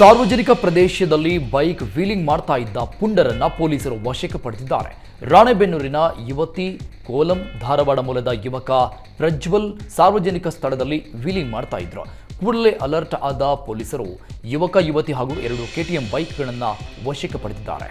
ಸಾರ್ವಜನಿಕ ಪ್ರದೇಶದಲ್ಲಿ ಬೈಕ್ ವೀಲಿಂಗ್ ಮಾಡ್ತಾ ಇದ್ದ ಪುಂಡರನ್ನ ಪೊಲೀಸರು ವಶಕ್ಕೆ ಪಡೆದಿದ್ದಾರೆ ರಾಣೆಬೆನ್ನೂರಿನ ಯುವತಿ ಕೋಲಂ ಧಾರವಾಡ ಮೂಲದ ಯುವಕ ಪ್ರಜ್ವಲ್ ಸಾರ್ವಜನಿಕ ಸ್ಥಳದಲ್ಲಿ ವೀಲಿಂಗ್ ಮಾಡ್ತಾ ಇದ್ರು. ಕೂಡಲೇ ಅಲರ್ಟ್ ಆದ ಪೊಲೀಸರು ಯುವಕ, ಯುವತಿ ಹಾಗೂ ಎರಡು ಕೆಟಿಎಂ ಬೈಕ್ಗಳನ್ನು ವಶಕ್ಕೆ ಪಡೆದಿದ್ದಾರೆ.